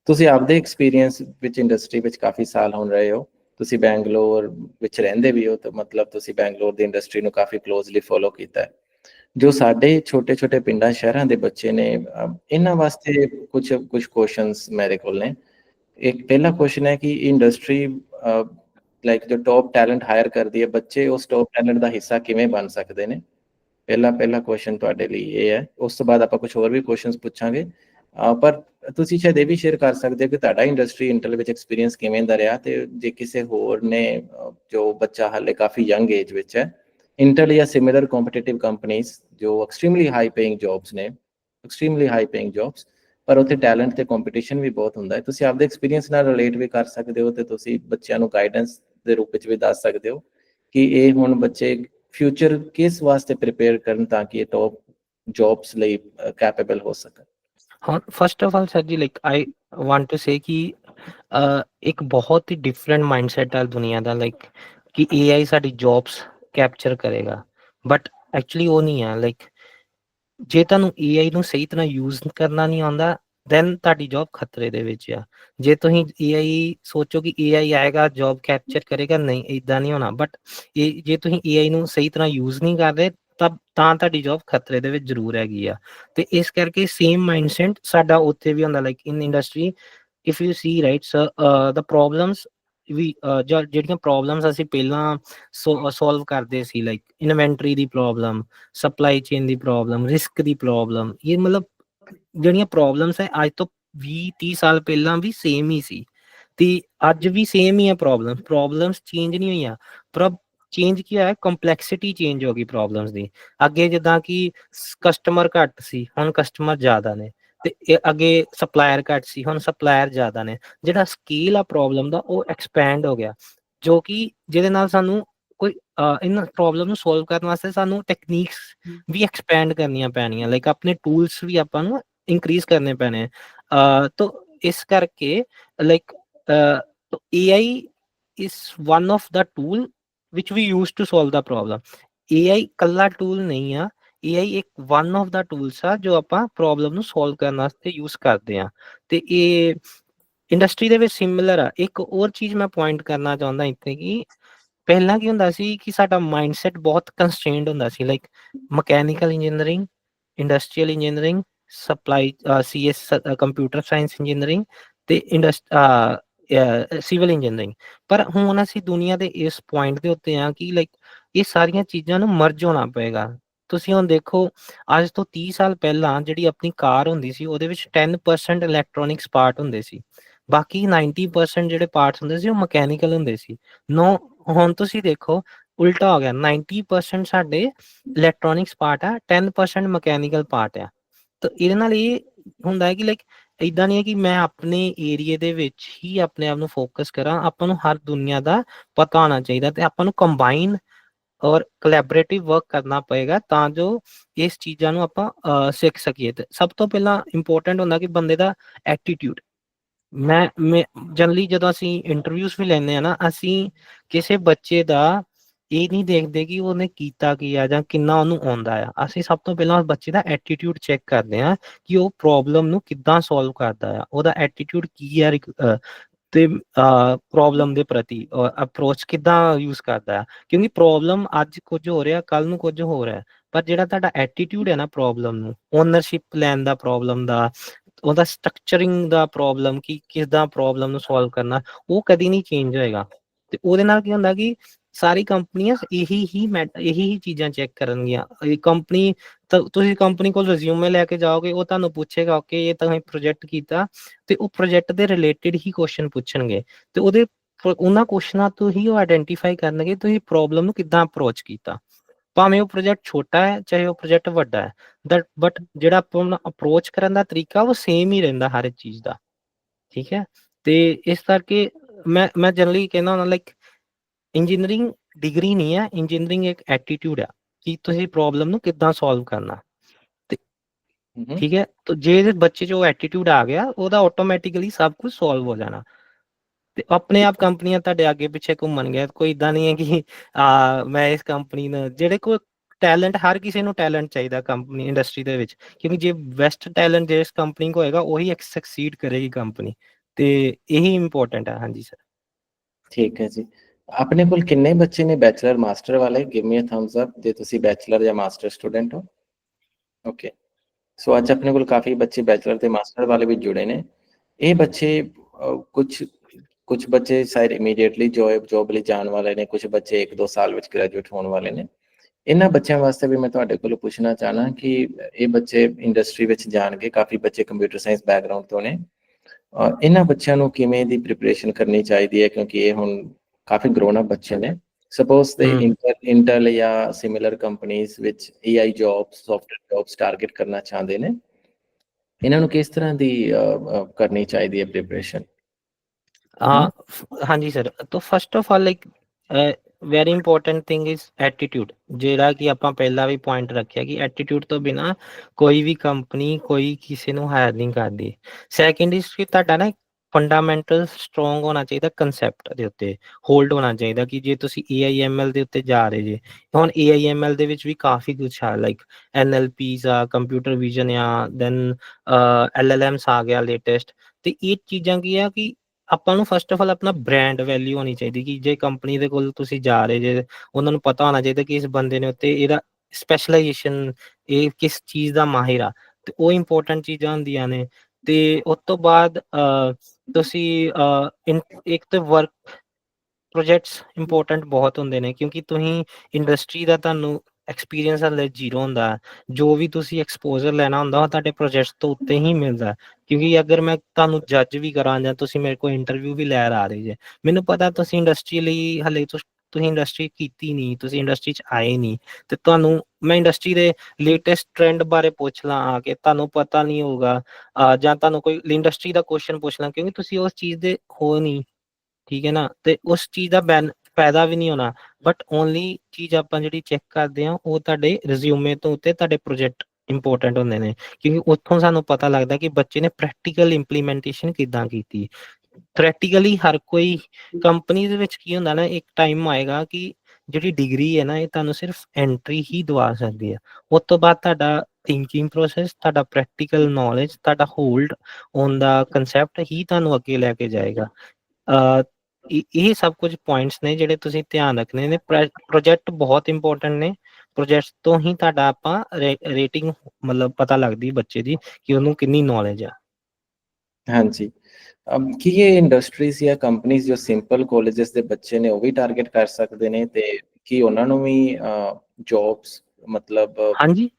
ਤੁਸੀਂ ਆਪਦੇ ਐਕਸਪੀਰੀਅੰਸ ਵਿੱਚ ਇੰਡਸਟਰੀ ਵਿੱਚ ਕਾਫੀ ਸਾਲ ਹੁਣ ਰਹੇ ਹੋ। ਤੁਸੀਂ ਬੈਂਗਲੌਰ ਵਿੱਚ ਰਹਿੰਦੇ ਵੀ ਹੋ, ਤਾਂ ਮਤਲਬ ਤੁਸੀਂ ਬੈਂਗਲੌਰ ਦੀ ਇੰਡਸਟਰੀ ਨੂੰ ਕਾਫੀ ਕਲੋਜ਼ਲੀ ਫੋਲੋ ਕੀਤਾ ਹੈ। ਜੋ ਸਾਡੇ ਛੋਟੇ ਛੋਟੇ ਪਿੰਡਾਂ, ਸ਼ਹਿਰਾਂ ਦੇ ਬੱਚੇ ਨੇ ਇਹਨਾਂ ਵਾਸਤੇ ਕੁਝ ਕੁਝ ਕੁਐਸਚਨਸ ਮੇਰੇ ਕੋਲ ਨੇ। ਇੱਕ ਪਹਿਲਾ ਕੁਐਸਚਨ ਹੈ ਕਿ ਇੰਡਸਟਰੀ ਲਾਈਕ ਜੋ ਟੌਪ ਟੈਲੈਂਟ ਹਾਇਰ ਕਰਦੀ ਹੈ, ਬੱਚੇ ਉਸ ਟੌਪ ਟੈਲੈਂਟ ਦਾ ਹਿੱਸਾ ਕਿਵੇਂ ਬਣ ਸਕਦੇ ਨੇ? ਪਹਿਲਾ ਪਹਿਲਾ ਕੁਐਸਚਨ ਤੁਹਾਡੇ ਲਈ ਇਹ ਹੈ। ਉਸ ਤੋਂ ਬਾਅਦ ਆਪਾਂ ਕੁਝ ਹੋਰ ਵੀ ਕੁਐਸਚਨਸ ਪੁੱਛਾਂਗੇ। ਪਰ ਤੁਸੀਂ ਸ਼ਾਇਦ ਇਹ ਵੀ ਸ਼ੇਅਰ ਕਰ ਸਕਦੇ ਹੋ ਕਿ ਤੁਹਾਡਾ ਇੰਡਸਟਰੀ ਇੰਟਲ ਵਿੱਚ ਐਕਸਪੀਰੀਅੰਸ ਕਿਵੇਂ ਦਾ ਰਿਹਾ ਤੇ ਜੇ ਕਿਸੇ ਹੋਰ ਨੇ ਜੋ ਬੱਚਾ ਹਾਲੇ ਕਾਫੀ ਯੰਗ ਏਜ ਵਿੱਚ ਹੈ ਇੰਟਲ ਜਾਂ ਸਿਮਿਲਰ ਕੰਪੀਟੀਟਿਵ ਕੰਪਨੀਆਂ ਜੋ ਐਕਸਟ੍ਰੀਮਲੀ ਹਾਈ ਪੇਇੰਗ ਜੌਬਸ ਨੇ ਐਕਸਟ੍ਰੀਮਲੀ ਹਾਈ ਪੇਇੰਗ ਜੌਬਸ ਪਰ ਉੱਥੇ ਟੈਲੈਂਟ ਤੇ ਕੰਪੀਟੀਸ਼ਨ ਵੀ ਬਹੁਤ ਹੁੰਦਾ ਹੈ। ਤੁਸੀਂ ਆਪਦੇ ਐਕਸਪੀਰੀਅੰਸ ਨਾਲ ਰਿਲੇਟ ਵੀ ਕਰ ਸਕਦੇ ਹੋ ਤੇ ਤੁਸੀਂ ਬੱਚਿਆਂ ਨੂੰ ਗਾਈਡੈਂਸ ਦੇ ਰੂਪ ਵਿੱਚ ਵੀ ਦੱਸ ਸਕਦੇ ਹੋ ਕਿ ਇਹ ਹੁਣ ਬੱਚੇ ਫਿਊਚਰ ਕਿਸ ਵਾਸਤੇ ਪ੍ਰਿਪੇਅਰ ਕਰਨ ਤਾਂ ਕਿ ਇਹ ਟੌਪ ਜੌਬਸ ਲਈ ਕੈਪੇਬਲ ਹੋ ਸਕਣ। ਹਾਂ first of all sir ji like I want to say ਕਿ ਅ, ਇੱਕ ਬਹੁਤ ਹੀ ਡਿਫਰੈਂਟ ਮਾਈਂਡਸੈਟ ਆ ਦੁਨੀਆ ਦਾ ਲਾਈਕ ਕਿ AI ਸਾਡੀ ਜੌਬਸ ਕੈਪਚਰ ਕਰੇਗਾ। ਬਟ ਐਕਚੁਅਲੀ ਉਹ ਨਹੀਂ ਆ ਲਾਈਕ ਜੇ ਤੁਹਾਨੂੰ AI ਨੂੰ ਸਹੀ ਤਰ੍ਹਾਂ ਯੂਜ਼ ਕਰਨਾ ਨਹੀਂ ਆਉਂਦਾ ਦੈਨ ਤੁਹਾਡੀ ਜੌਬ ਖਤਰੇ ਦੇ ਵਿੱਚ ਆ। ਜੇ ਤੁਸੀਂ AI ਸੋਚੋ ਕਿ AI ਆਏਗਾ ਜੌਬ ਕੈਪਚਰ ਕਰੇਗਾ ਨਹੀਂ ਇਦਾਂ ਨਹੀਂ ਹੋਣਾ। ਬਟ ਇਹ ਜੇ ਤੁਸੀਂ AI ਨੂੰ ਸਹੀ ਤਰ੍ਹਾਂ ਯੂਜ਼ ਨਹੀਂ ਕਰ ਰਹੇ ਤਾਂ ਤਾਂ ਤੁਹਾਡੀ ਜੌਬ ਖਤਰੇ ਦੇ ਵਿੱਚ ਜ਼ਰੂਰ ਹੈਗੀ ਆ। ਤੇ ਇਸ ਕਰਕੇ ਸੇਮ ਮਾਈਂਡਸੈਟ ਸਾਡਾ ਉੱਥੇ ਵੀ ਹੁੰਦਾ like in industry if you see right sir the problems ਵੀ ਜਿਹੜੀਆਂ ਪ੍ਰੋਬਲਮਸ ਅਸੀਂ ਪਹਿਲਾਂ ਸੋਲਵ ਕਰਦੇ ਸੀ ਲਾਈਕ ਇਨਵੈਂਟਰੀ ਦੀ ਪ੍ਰੋਬਲਮ ਸਪਲਾਈ ਚੇਨ ਦੀ ਪ੍ਰੋਬਲਮ ਰਿਸਕ ਦੀ ਪ੍ਰੋਬਲਮ ਇਹ ਮਤਲਬ ਜਿਹੜੀਆਂ ਪ੍ਰੋਬਲਮਸ ਹੈ, ਅੱਜ ਤੋਂ 20 30 ਸਾਲ ਪਹਿਲਾਂ ਵੀ ਸੇਮ ਹੀ ਸੀ। ਤੇ ਅੱਜ ਵੀ ਸੇਮ ਹੀ ਆ ਪ੍ਰੋਬਲਮ ਪ੍ਰੋਬਲਮਸ ਚੇਂਜ ਨਹੀਂ ਹੋਈਆਂ, ਪਰ ਚੇਂਜ ਕੀ ਹੈ? ਕੰਪਲੈਕਸਿਟੀ ਚੇਂਜ ਹੋ ਗਈ ਪ੍ਰੋਬਲਮਸ ਦੀ। ਅੱਗੇ ਜਿੱਦਾਂ ਕਿ ਕਸਟਮਰ ਘੱਟ ਸੀ, ਹੁਣ ਕਸਟਮਰ ਜ਼ਿਆਦਾ ਨੇ। ਤੇ ਇਹ ਅੱਗੇ ਸਪਲਾਇਰ ਘੱਟ ਸੀ, ਹੁਣ ਸਪਲਾਇਰ ਜ਼ਿਆਦਾ ਨੇ। ਜਿਹੜਾ ਸਕੇਲ ਆ ਪ੍ਰੋਬਲਮ ਦਾ, ਉਹ ਐਕਸਪੈਂਡ ਹੋ ਗਿਆ। ਜੋ ਕਿ ਜਿਹਦੇ ਨਾਲ ਸਾਨੂੰ ਕੋਈ ਇਹਨਾਂ ਪ੍ਰੋਬਲਮ ਨੂੰ ਸੋਲਵ ਕਰਨ ਵਾਸਤੇ ਸਾਨੂੰ ਟੈਕਨੀਕਸ ਵੀ ਐਕਸਪੈਂਡ ਕਰਨੀਆਂ ਪੈਣੀਆਂ। ਲਾਈਕ ਆਪਣੇ ਟੂਲਸ ਵੀ ਆਪਾਂ ਨੂੰ ਇਨਕਰੀਜ਼ ਕਰਨੇ ਪੈਣੇ ਅ ਤਾਂ ਇਸ ਕਰਕੇ like AI is one of the tool which we use to solve the problem. AI ਕੱਲਾ ਟੂਲ ਨਹੀਂ ਆ। AI ਇੱਕ ਵਨ of ਦਾ ਟੂਲਸ ਆ, ਜੋ ਆਪਾਂ ਪ੍ਰੋਬਲਮ ਨੂੰ ਸੋਲਵ ਕਰਨ ਵਾਸਤੇ ਯੂਜ਼ ਕਰਦੇ ਆ। ਤੇ ਇਹ ਇੰਡਸਟਰੀ ਦੇ ਵਿੱਚ ਸਿਮਿਲਰ ਆ। ਇੱਕ ਹੋਰ ਚੀਜ਼ ਮੈਂ ਪੁਆਇੰਟ ਕਰਨਾ ਚਾਹੁੰਦਾ ਇੱਥੇ ਕਿ ਪਹਿਲਾਂ ਕੀ ਹੁੰਦਾ ਸੀ ਕਿ ਸਾਡਾ ਮਾਈਂਡਸੈਟ ਬਹੁਤ ਕੰਸਟ੍ਰੇਨਡ ਹੁੰਦਾ ਸੀ। Like mechanical engineering industrial engineering supply CS computer science engineering ਤੇ ਇੰਡਸਟ ਸਿਵਲ ਇੰਜੀਨੀਅਰਿੰਗ ਪਰ ਹੁਣ ਅਸੀਂ ਦੁਨੀਆ ਦੇ ਇਸ ਪੁਆਇੰਟ ਦੇ ਉੱਤੇ ਆ ਕਿ ਲਾਈਕ ਇਹ ਸਾਰੀਆਂ ਚੀਜ਼ਾਂ ਨੂੰ ਮਰਜ ਹੋਣਾ ਪਏਗਾ। ਤੁਸੀਂ ਹੁਣ ਦੇਖੋ, ਅੱਜ ਤੋਂ 30 ਸਾਲ ਪਹਿਲਾਂ ਜਿਹੜੀ ਆਪਣੀ ਕਾਰ ਹੁੰਦੀ ਸੀ, ਉਹਦੇ ਵਿੱਚ 10% ਇਲੈਕਟ੍ਰੋਨਿਕਸ ਪਾਰਟ ਹੁੰਦੇ ਸੀ। ਬਾਕੀ 90% ਜਿਹੜੇ ਪਾਰਟਸ ਹੁੰਦੇ ਸੀ, ਉਹ ਮਕੈਨੀਕਲ ਹੁੰਦੇ ਸੀ। ਨੋ, ਹੁਣ ਤੁਸੀਂ ਦੇਖੋ, ਉਲਟਾ ਹੋ ਗਿਆ। 90% ਸਾਡੇ ਇਲੈਕਟ੍ਰੋਨਿਕਸ ਪਾਰਟ ਆ 10% ਮਕੈਨੀਕਲ ਪਾਰਟ ਆ। ਤਾਂ ਇਹਦੇ ਨਾਲ ਇਹ ਹੁੰਦਾ ਹੈ ਕਿ ਲਾਈਕ ਇਦਾਂ ਨਹੀਂ ਹੈ ਕਿ ਮੈਂ ਆਪਣੇ ਏਰੀਏ ਦੇ ਵਿੱਚ ਹੀ ਆਪਣੇ ਆਪ ਨੂੰ ਫੋਕਸ ਕਰਾਂ, ਆਪਾਂ ਨੂੰ ਹਰ ਦੁਨੀਆ ਦਾ ਪਤਾ ਹੋਣਾ ਚਾਹੀਦਾ ਤੇ ਆਪਾਂ ਨੂੰ ਕੰਬਾਈਨ ਔਰ ਕੋਲੈਬੋਰੇਟਿਵ ਵਰਕ ਕਰਨਾ ਪਏਗਾ ਤਾਂ ਜੋ ਇਸ ਚੀਜ਼ਾਂ ਨੂੰ ਆਪਾਂ ਸਿੱਖ ਸਕੀਏ ਤੇ ਸਭ ਤੋਂ ਪਹਿਲਾਂ ਇੰਪੋਰਟੈਂਟ ਹੁੰਦਾ ਕਿ ਬੰਦੇ ਦਾ ਐਟੀਟਿਊਡ ਮੈਂ ਜਨਰਲੀ ਜਦੋਂ ਅਸੀਂ ਇੰਟਰਵਿਊਜ਼ ਵੀ ਲੈਂਦੇ ਆ ਨਾ, ਅਸੀਂ ਕਿਸੇ ਬੱਚੇ ਦਾ ਇਹ ਨਹੀਂ ਦੇਖਦੇ ਕਿ ਉਹਨੇ ਕੀਤਾ ਕੀ ਆ ਜਾਂ ਕਿੰਨਾ ਉਹਨੂੰ ਆਉਂਦਾ ਆ। ਅਸੀਂ ਸਭ ਤੋਂ ਪਹਿਲਾਂ ਬੱਚੇ ਦਾ ਐਟੀਟਿਊਡ ਚੈੱਕ ਕਰਦੇ ਆ ਕਿ ਉਹ ਪ੍ਰੋਬਲਮ ਨੂੰ ਕਿੱਦਾਂ ਸੋਲਵ ਕਰਦਾ ਆ। ਉਹਦਾ ਐਟੀਟਿਊਡ ਕੀ ਆ ਤੇ ਪ੍ਰੋਬਲਮ ਦੇ ਪ੍ਰਤੀ ਅਪਰੋਚ ਕਿੱਦਾਂ ਯੂਜ਼ ਕਰਦਾ ਹੈ ਕਿਉਂਕਿ ਪ੍ਰੋਬਲਮ ਅੱਜ ਕੁਝ ਹੋ ਰਿਹਾ ਕੱਲ ਨੂੰ ਕੁਝ ਹੋ ਰਿਹਾ। ਪਰ ਜਿਹੜਾ ਤੁਹਾਡਾ ਐਟੀਟਿਊਡ ਹੈ ਨਾ ਪ੍ਰੋਬਲਮ ਨੂੰ ਓਨਰਸ਼ਿਪ ਲੈਣ ਦਾ ਪ੍ਰੋਬਲਮ ਦਾ, ਉਹਦਾ ਸਟਰਕਚਰਿੰਗ ਦਾ ਪ੍ਰੋਬਲਮ ਕਿ ਕਿਦਾਂ ਪ੍ਰੋਬਲਮ ਨੂੰ ਸੋਲਵ ਕਰਨਾ, ਉਹ ਕਦੀ ਨਹੀਂ ਚੇਂਜ ਹੋਏਗਾ। ਤੇ ਉਹਦੇ ਨਾਲ ਕੀ ਹੁੰਦਾ ਕਿ ਸਾਰੀ ਕੰਪਨੀਆਂ ਇਹੀ ਹੀ ਇਹੀ ਹੀ ਚੀਜ਼ਾਂ ਚੈੱਕ ਕਰਨਗੀਆਂ। ਇਹ ਕੰਪਨੀ ਤੁਸੀਂ ਕੰਪਨੀ ਕੋਲ ਰਿਜ਼ਿਊਮੇ ਲੈ ਕੇ ਜਾਓਗੇ, ਉਹ ਤੁਹਾਨੂੰ ਪੁੱਛੇਗਾ ਕਿ ਇਹ ਤੁਸੀਂ ਪ੍ਰੋਜੈਕਟ ਕੀਤਾ ਤੇ ਉਹ ਪ੍ਰੋਜੈਕਟ ਦੇ ਰਿਲੇਟਡ ਹੀ ਕੁਐਸਚਨ ਪੁੱਛਣਗੇ। ਤੇ ਉਹਦੇ ਉਹਨਾਂ ਕੁਐਸਚਨਾਂ ਤੋਂ ਹੀ ਉਹ ਆਇਡੈਂਟੀਫਾਈ ਕਰਨਗੇ ਤੁਸੀਂ ਪ੍ਰੋਬਲਮ ਨੂੰ ਕਿੱਦਾਂ ਅਪਰੋਚ ਕੀਤਾ। ਭਾਵੇਂ ਉਹ ਪ੍ਰੋਜੈਕਟ ਛੋਟਾ ਹੈ, ਚਾਹੇ ਉਹ ਪ੍ਰੋਜੈਕਟ ਵੱਡਾ ਹੈ ਦਟ ਬਟ ਜਿਹੜਾ ਆਪਣਾ ਅਪਰੋਚ ਕਰਨ ਦਾ ਤਰੀਕਾ, ਉਹ ਸੇਮ ਹੀ ਰਹਿੰਦਾ ਹਰ ਇੱਕ ਚੀਜ਼ ਦਾ। ਠੀਕ ਹੈ? ਤੇ ਇਸ ਕਰਕੇ ਮੈਂ ਮੈਂ ਜਨਰਲੀ ਕਹਿੰਦਾ ਹੁੰਦਾ ਲਾਈਕ ਇੰਜੀਨੀਅਰਿੰਗ ਡਿਗਰੀ ਨਹੀਂ ਹੈ ਇੰਜੀਨੀਅਰਿੰਗ ਇੱਕ ਐਟੀਟਿਊਡ ਹੈ ਕਿ ਤੁਸੀਂ ਪ੍ਰੋਬਲਮ ਨੂੰ ਕਿੱਦਾਂ ਸੋਲਵ ਕਰਨਾ। ਤੇ ਠੀਕ ਹੈ ਤਾਂ ਜੇ ਬੱਚੇ 'ਚ ਉਹ ਐਟੀਟਿਊਡ ਆ ਗਿਆ ਉਹਦਾ ਆਟੋਮੈਟਿਕਲੀ ਸਭ ਕੁਝ ਸੋਲਵ ਹੋ ਜਾਣਾ। ਤੇ ਆਪਣੇ ਆਪ ਕੰਪਨੀਆਂ ਤੁਹਾਡੇ ਅੱਗੇ ਪਿੱਛੇ ਘੁੰਮਣ ਗਿਆ ਕੋਈ ਇਦਾਂ ਨਹੀਂ ਹੈ ਕਿ ਆ ਮੈਂ ਇਸ ਕੰਪਨੀ ਨੂੰ ਜਿਹੜੇ ਕੋਈ ਟੈਲੈਂਟ ਹਰ ਕਿਸੇ ਨੂੰ ਟੈਲੈਂਟ ਚਾਹੀਦਾ ਕੰਪਨੀ ਇੰਡਸਟਰੀ ਦੇ ਵਿੱਚ। ਕਿਉਂਕਿ ਜੇ ਵੈਸਟ ਟੈਲੈਂਟ ਜਿਸ ਕੰਪਨੀ ਕੋ ਹੋਏਗਾ ਉਹੀ ਸਕਸੀਡ ਕਰੇਗੀ ਕੰਪਨੀ। ਤੇ ਇਹੀ ਇੰਪੋਰਟੈਂਟ ਹੈ ਹਾਂਜੀ ਸਰ ਠੀਕ ਹੈ ਜੀ। ਆਪਣੇ ਕੋਲ ਕਿੰਨੇ ਬੱਚੇ ਨੇ ਬੈਚਲਰ ਮਾਸਟਰ ਵਾਲੇ give me a thumbs up ਜੇ ਤੁਸੀਂ ਬੈਚਲਰ ਜਾਂ ਮਾਸਟਰ ਸਟੂਡੈਂਟ ਹੋ ਓਕੇ ਸੋ ਅੱਜ ਆਪਣੇ ਕੋਲ ਕਾਫੀ ਬੱਚੇ ਬੈਚਲਰ ਤੇ ਮਾਸਟਰ ਵਾਲੇ ਵੀ ਜੁੜੇ ਨੇ ਇਹ ਬੱਚੇ ਕੁਝ ਕੁਝ ਬੱਚੇ ਸ਼ਾਇਦ ਇਮੀਡੀਏਟਲੀ ਜੋਬ ਜੋਬ ਲਈ ਜਾਣ ਵਾਲੇ ਨੇ ਕੁਝ ਬੱਚੇ 1-2 ਸਾਲ ਵਿੱਚ ਗ੍ਰੈਜੂਏਟ ਹੋਣ ਵਾਲੇ ਨੇ ਇਹਨਾਂ ਬੱਚਿਆਂ ਵਾਸਤੇ ਵੀ ਮੈਂ ਤੁਹਾਡੇ ਕੋਲੋਂ ਪੁੱਛਣਾ ਚਾਹਨਾ ਕਿ ਇਹ ਬੱਚੇ ਇੰਡਸਟਰੀ ਵਿੱਚ ਜਾਣਗੇ ਕਾਫੀ ਬੱਚੇ ਕੰਪਿਊਟਰ ਸਾਇੰਸ ਬੈਕਗ੍ਰਾਉਂਡ ਤੋਂ ਨੇ ਇਹਨਾਂ ਬੱਚਿਆਂ ਨੂੰ ਕਿਵੇਂ ਦੀ ਪ੍ਰੀਪਰੇਸ਼ਨ ਕਰਨੀ ਚਾਹੀਦੀ ਹੈ ਕਿਉਂਕਿ ਇਹ ਹੁਣ ਕਾਫੀ ਗਰੋਨ ਅਪ ਬੱਚੇ ਨੇ। ਸਪੋਜ਼ ਦੇ ਇੰਟਰ ਜਾਂ ਸਿਮਿਲਰ ਕੰਪਨੀਆਂ ਵਿੱਚ AI jobs software jobs target ਕਰਨਾ ਚਾਹੁੰਦੇ ਨੇ। ਇਹਨਾਂ ਨੂੰ ਕਿਸ ਤਰ੍ਹਾਂ ਦੀ ਕਰਨੀ ਚਾਹੀਦੀ ਹੈ ਪ੍ਰੀਪਰੇਸ਼ਨ ਹਾਂਜੀ ਸਰ ਤਾਂ first of all like very important thing is attitude ਜਿਹੜਾ ਕਿ ਆਪਾਂ ਪਹਿਲਾਂ ਵੀ ਪੁਆਇੰਟ ਰੱਖਿਆ ਕਿ ਐਟੀਟਿਊਡ ਤੋਂ ਬਿਨਾ ਕੋਈ ਵੀ ਕੰਪਨੀ ਕੋਈ ਕਿਸੇ ਨੂੰ ਹਾਇਰ ਨਹੀਂ ਕਰਦੀ। ਸੈਕੰਡ ਇਜ਼ ਕਿ ਤੁਹਾਡਾ ਨਾ ਫੰਡਾਮੈਂਟਲ ਸਟਰੋਂਗ ਹੋਣਾ ਚਾਹੀਦਾ ਕਨਸੈਪਟ ਦੇ ਉੱਤੇ ਹੋਲਡ ਹੋਣਾ ਚਾਹੀਦਾ ਕਿ ਜੇ ਤੁਸੀਂ AIML ਦੇ ਉੱਤੇ ਜਾ ਰਹੇ ਜੇ, ਹੁਣ AIML ਦੇ ਵਿੱਚ ਵੀ ਕਾਫੀ ਕੁਝ ਆ ਲਾਈਕ NLPs ਆ ਕੰਪਿਊਟਰ ਵਿਜ਼ਨ ਆ ਦੈਨ LLMs ਆ ਗਿਆ ਲੇਟੈਸਟ ਤੇ ਇਹ ਚੀਜ਼ਾਂ ਕੀ ਆ ਕਿ ਆਪਾਂ ਨੂੰ ਫਸਟ ਆਫ ਆਲ ਆਪਣਾ ਬ੍ਰਾਂਡ ਵੈਲਿਊ ਹੋਣੀ ਚਾਹੀਦੀ ਕਿ ਜੇ ਕੰਪਨੀ ਦੇ ਕੋਲ ਤੁਸੀਂ ਜਾ ਰਹੇ ਜੇ, ਉਹਨਾਂ ਨੂੰ ਪਤਾ ਹੋਣਾ ਚਾਹੀਦਾ ਕਿ ਇਸ ਬੰਦੇ ਨੇ ਉੱਤੇ ਇਹਦਾ ਸਪੈਸ਼ਲਾਈਜੇਸ਼ਨ ਇਹ ਕਿਸ ਚੀਜ਼ ਦਾ ਮਾਹਿਰ ਆ, ਤੇ ਉਹ ਇੰਪੋਰਟੈਂਟ ਚੀਜ਼ਾਂ ਹੁੰਦੀਆਂ ਨੇ, ਤੇ ਉਸ ਤੋਂ ਬਾਅਦ ਤੁਸੀਂ ਇੱਕ ਤੇ ਵਰਕ ਪ੍ਰੋਜੈਕਟਸ ਇੰਪੋਰਟੈਂਟ ਬਹੁਤ ਹੁੰਦੇ ਨੇ, ਕਿਉਂਕਿ ਤੁਸੀਂ ਇੰਡਸਟਰੀ ਦਾ ਤੁਹਾਨੂੰ ਐਕਸਪੀਰੀਅੰਸ ਹਲੇ ਜ਼ੀਰੋ ਹੁੰਦਾ। ਜੋ ਵੀ ਤੁਸੀਂ ਐਕਸਪੋਜ਼ਰ ਲੈਣਾ ਹੁੰਦਾ, ਉਹ ਤੁਹਾਡੇ ਪ੍ਰੋਜੈਕਟਸ ਤੋਂ ਉੱਤੇ ਹੀ ਮਿਲਦਾ। ਕਿਉਂਕਿ ਅਗਰ ਮੈਂ ਤੁਹਾਨੂੰ ਜੱਜ ਵੀ ਕਰਾਂ ਜਾਂ ਤੁਸੀਂ ਮੇਰੇ ਕੋਲ ਇੰਟਰਵਿਊ ਵੀ ਲੈ ਆ ਰਹੇ ਜੇ, ਮੈਨੂੰ ਪਤਾ ਤੁਸੀਂ ਇੰਡਸਟਰੀ ਲਈ ਹਲੇ ਤੁਸੀਂ ਇੰਡਸਟਰੀ ਕੀਤੀ ਨਹੀਂ ਤੁਸੀਂ ਇੰਡਸਟਰੀ 'ਚ ਆਏ ਨਹੀਂ ਤੇ ਤੁਹਾਨੂੰ ਮੈਂ ਇੰਡਸਟਰੀ ਦੇ ਲੇਟੈਸਟ ਟ੍ਰੈਂਡ ਬਾਰੇ ਪੁੱਛ ਲਾਂ ਆ ਕੇ, ਤੁਹਾਨੂੰ ਪਤਾ ਨਹੀਂ ਹੋਊਗਾ ਜਾਂ ਤੁਹਾਨੂੰ ਕੋਈ ਇੰਡਸਟਰੀ ਦਾ ਕੁਐਸਚਨ ਪੁੱਛ ਲਾਂ, ਕਿਉਂਕਿ ਤੁਸੀਂ ਉਸ ਚੀਜ਼ ਦੇ ਹੋ ਨਹੀਂ ਠੀਕ ਹੈ ਨਾ? ਤੇ ਉਸ ਚੀਜ਼ ਦਾ ਫਾਇਦਾ ਵੀ ਨਹੀਂ ਹੋਣਾ ਬਟ ਓਨਲੀ ਚੀਜ਼ ਆਪਾਂ ਜਿਹੜੀ ਚੈੱਕ ਕਰਦੇ ਆ ਉਹ ਤੁਹਾਡੇ ਰਿਜ਼ਿਊਮੇ ਤੋਂ ਉੱਤੇ ਤੁਹਾਡੇ ਪ੍ਰੋਜੈਕਟ ਇੰਪੋਰਟੈਂਟ ਹੁੰਦੇ ਨੇ, ਕਿਉਂਕਿ ਉੱਥੋਂ ਸਾਨੂੰ ਪਤਾ ਲੱਗਦਾ ਕਿ ਬੱਚੇ ਨੇ ਪ੍ਰੈਕਟੀਕਲ ਇੰਪਲੀਮੈਂਟੇਸ਼ਨ ਕਿਦਾਂ ਕੀਤੀ। ਪ੍ਰੈਕਟੀਕਲੀ ਹਰ ਕੋਈ ਕੰਪਨੀ ਦੇ ਵਿੱਚ ਕੀ ਹੁੰਦਾ ਨਾ ਇੱਕ ਟਾਈਮ ਆਏਗਾ ਕਿ ਜਿਹੜੀ ਡਿਗਰੀ ਹੈ ਨਾ ਇਹ ਤੁਹਾਨੂੰ ਸਿਰਫ ਐਂਟਰੀ ਹੀ ਦਵਾ ਸਕਦੀ ਹੈ। ਉਸ ਤੋਂ ਬਾਅਦ ਤੁਹਾਡਾ ਥਿੰਕਿੰਗ ਪ੍ਰੋਸੈਸ ਤੁਹਾਡਾ ਪ੍ਰੈਕਟੀਕਲ ਨੌਲੇਜ ਤੁਹਾਡਾ ਹੋਲਡ ਔਨ ਦਾ ਕਨਸੈਪਟ ਹੀ ਤੁਹਾਨੂੰ ਅੱਗੇ ਲੈ ਕੇ ਜਾਏਗਾ। ਇਹ ਸਭ ਕੁਝ ਪੁਆਇੰਟਸ ਨੇ ਜਿਹੜੇ ਤੁਸੀਂ ਧਿਆਨ ਰੱਖਣੇ ਨੇ। ਪ੍ਰੋਜੈਕਟ ਬਹੁਤ ਇੰਪੋਰਟੈਂਟ ਨੇ। ਪ੍ਰੋਜੈਕਟ ਤੋਂ ਹੀ ਤੁਹਾਡਾ ਆਪਾਂ ਰੇਟਿੰਗ ਮਤਲਬ ਪਤਾ ਲੱਗਦੀ ਬੱਚੇ ਦੀ ਕਿ ਉਹਨੂੰ ਕਿੰਨੀ ਨੌਲੇਜ ਆ। ਹਾਂਜੀ। ਕੀ ਇਹ ਇੰਡਸਟਰੀਜ਼ ਜਾਂ ਕੰਪਨੀਆਂ ਜੋ ਸਿੰਪਲ ਕਾਲਜਸ ਦੇ ਬੱਚੇ ਨੇ ਉਹ ਵੀ ਟਾਰਗੇਟ ਕਰ ਸਕਦੇ ਨੇ ਤੇ ਕੀ ਉਹਨਾਂ ਨੂੰ ਵੀ ਜੌਬਸ ਮਤਲਬ ਹਾਂਜੀ।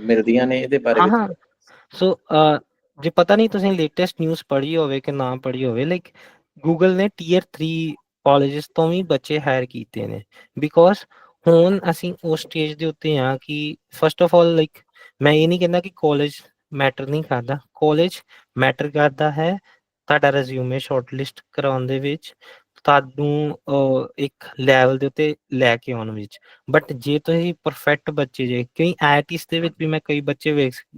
ਮਿਲਦੀਆਂ ਨੇ ਇਹਦੇ ਬਾਰੇ ਹਾਂ ਸੋ ਜੇ ਪਤਾ ਨਹੀਂ ਤੁਸੀਂ ਲੇਟੈਸਟ ਨਿਊਜ਼ ਪੜ੍ਹੀ ਹੋਵੇ ਕਿ ਨਾ ਪੜ੍ਹੀ ਹੋਵੇ ਲਾਈਕ ਗੂਗਲ ਨੇ ਟੀਅਰ 3 ਕਾਲਜਸ ਤੋਂ ਵੀ ਬੱਚੇ ਹਾਇਰ ਕੀਤੇ ਨੇ। ਬਿਕੋਜ਼ ਹੁਣ ਅਸੀਂ ਉਸ ਸਟੇਜ ਦੇ ਉੱਤੇ ਆ ਕਿ ਫਸਟ ਆਫ ਆਲ ਲਾਈਕ ਮੈਂ ਇਹ ਨਹੀਂ ਕਹਿੰਦਾ ਕਿ ਕਾਲਜ ਮੈਟਰ ਨਹੀਂ ਕਰਦਾ। ਕਾਲਜ ਮੈਟਰ ਕਰਦਾ ਹੈ। ਤੁਹਾਡਾ ਰਿਜ਼ਿਊਮੇ ਸ਼ਾਰਟਲਿਸਟ ਕਰਾਉਣ ਦੇ ਵਿੱਚ, ਤੁਹਾਨੂੰ ਇੱਕ ਲੈਵਲ ਦੇ ਉੱਤੇ ਲੈ ਕੇ ਆਉਣ ਵਿੱਚ। ਬਟ ਜੇ ਤੁਸੀਂ ਪਰਫੈਕਟ ਬੱਚੇ ਜੇ ਕਈ ਆਈਟੀਸ ਦੇ ਵਿੱਚ ਵੀ ਮੈਂ ਕਈ ਬੱਚੇ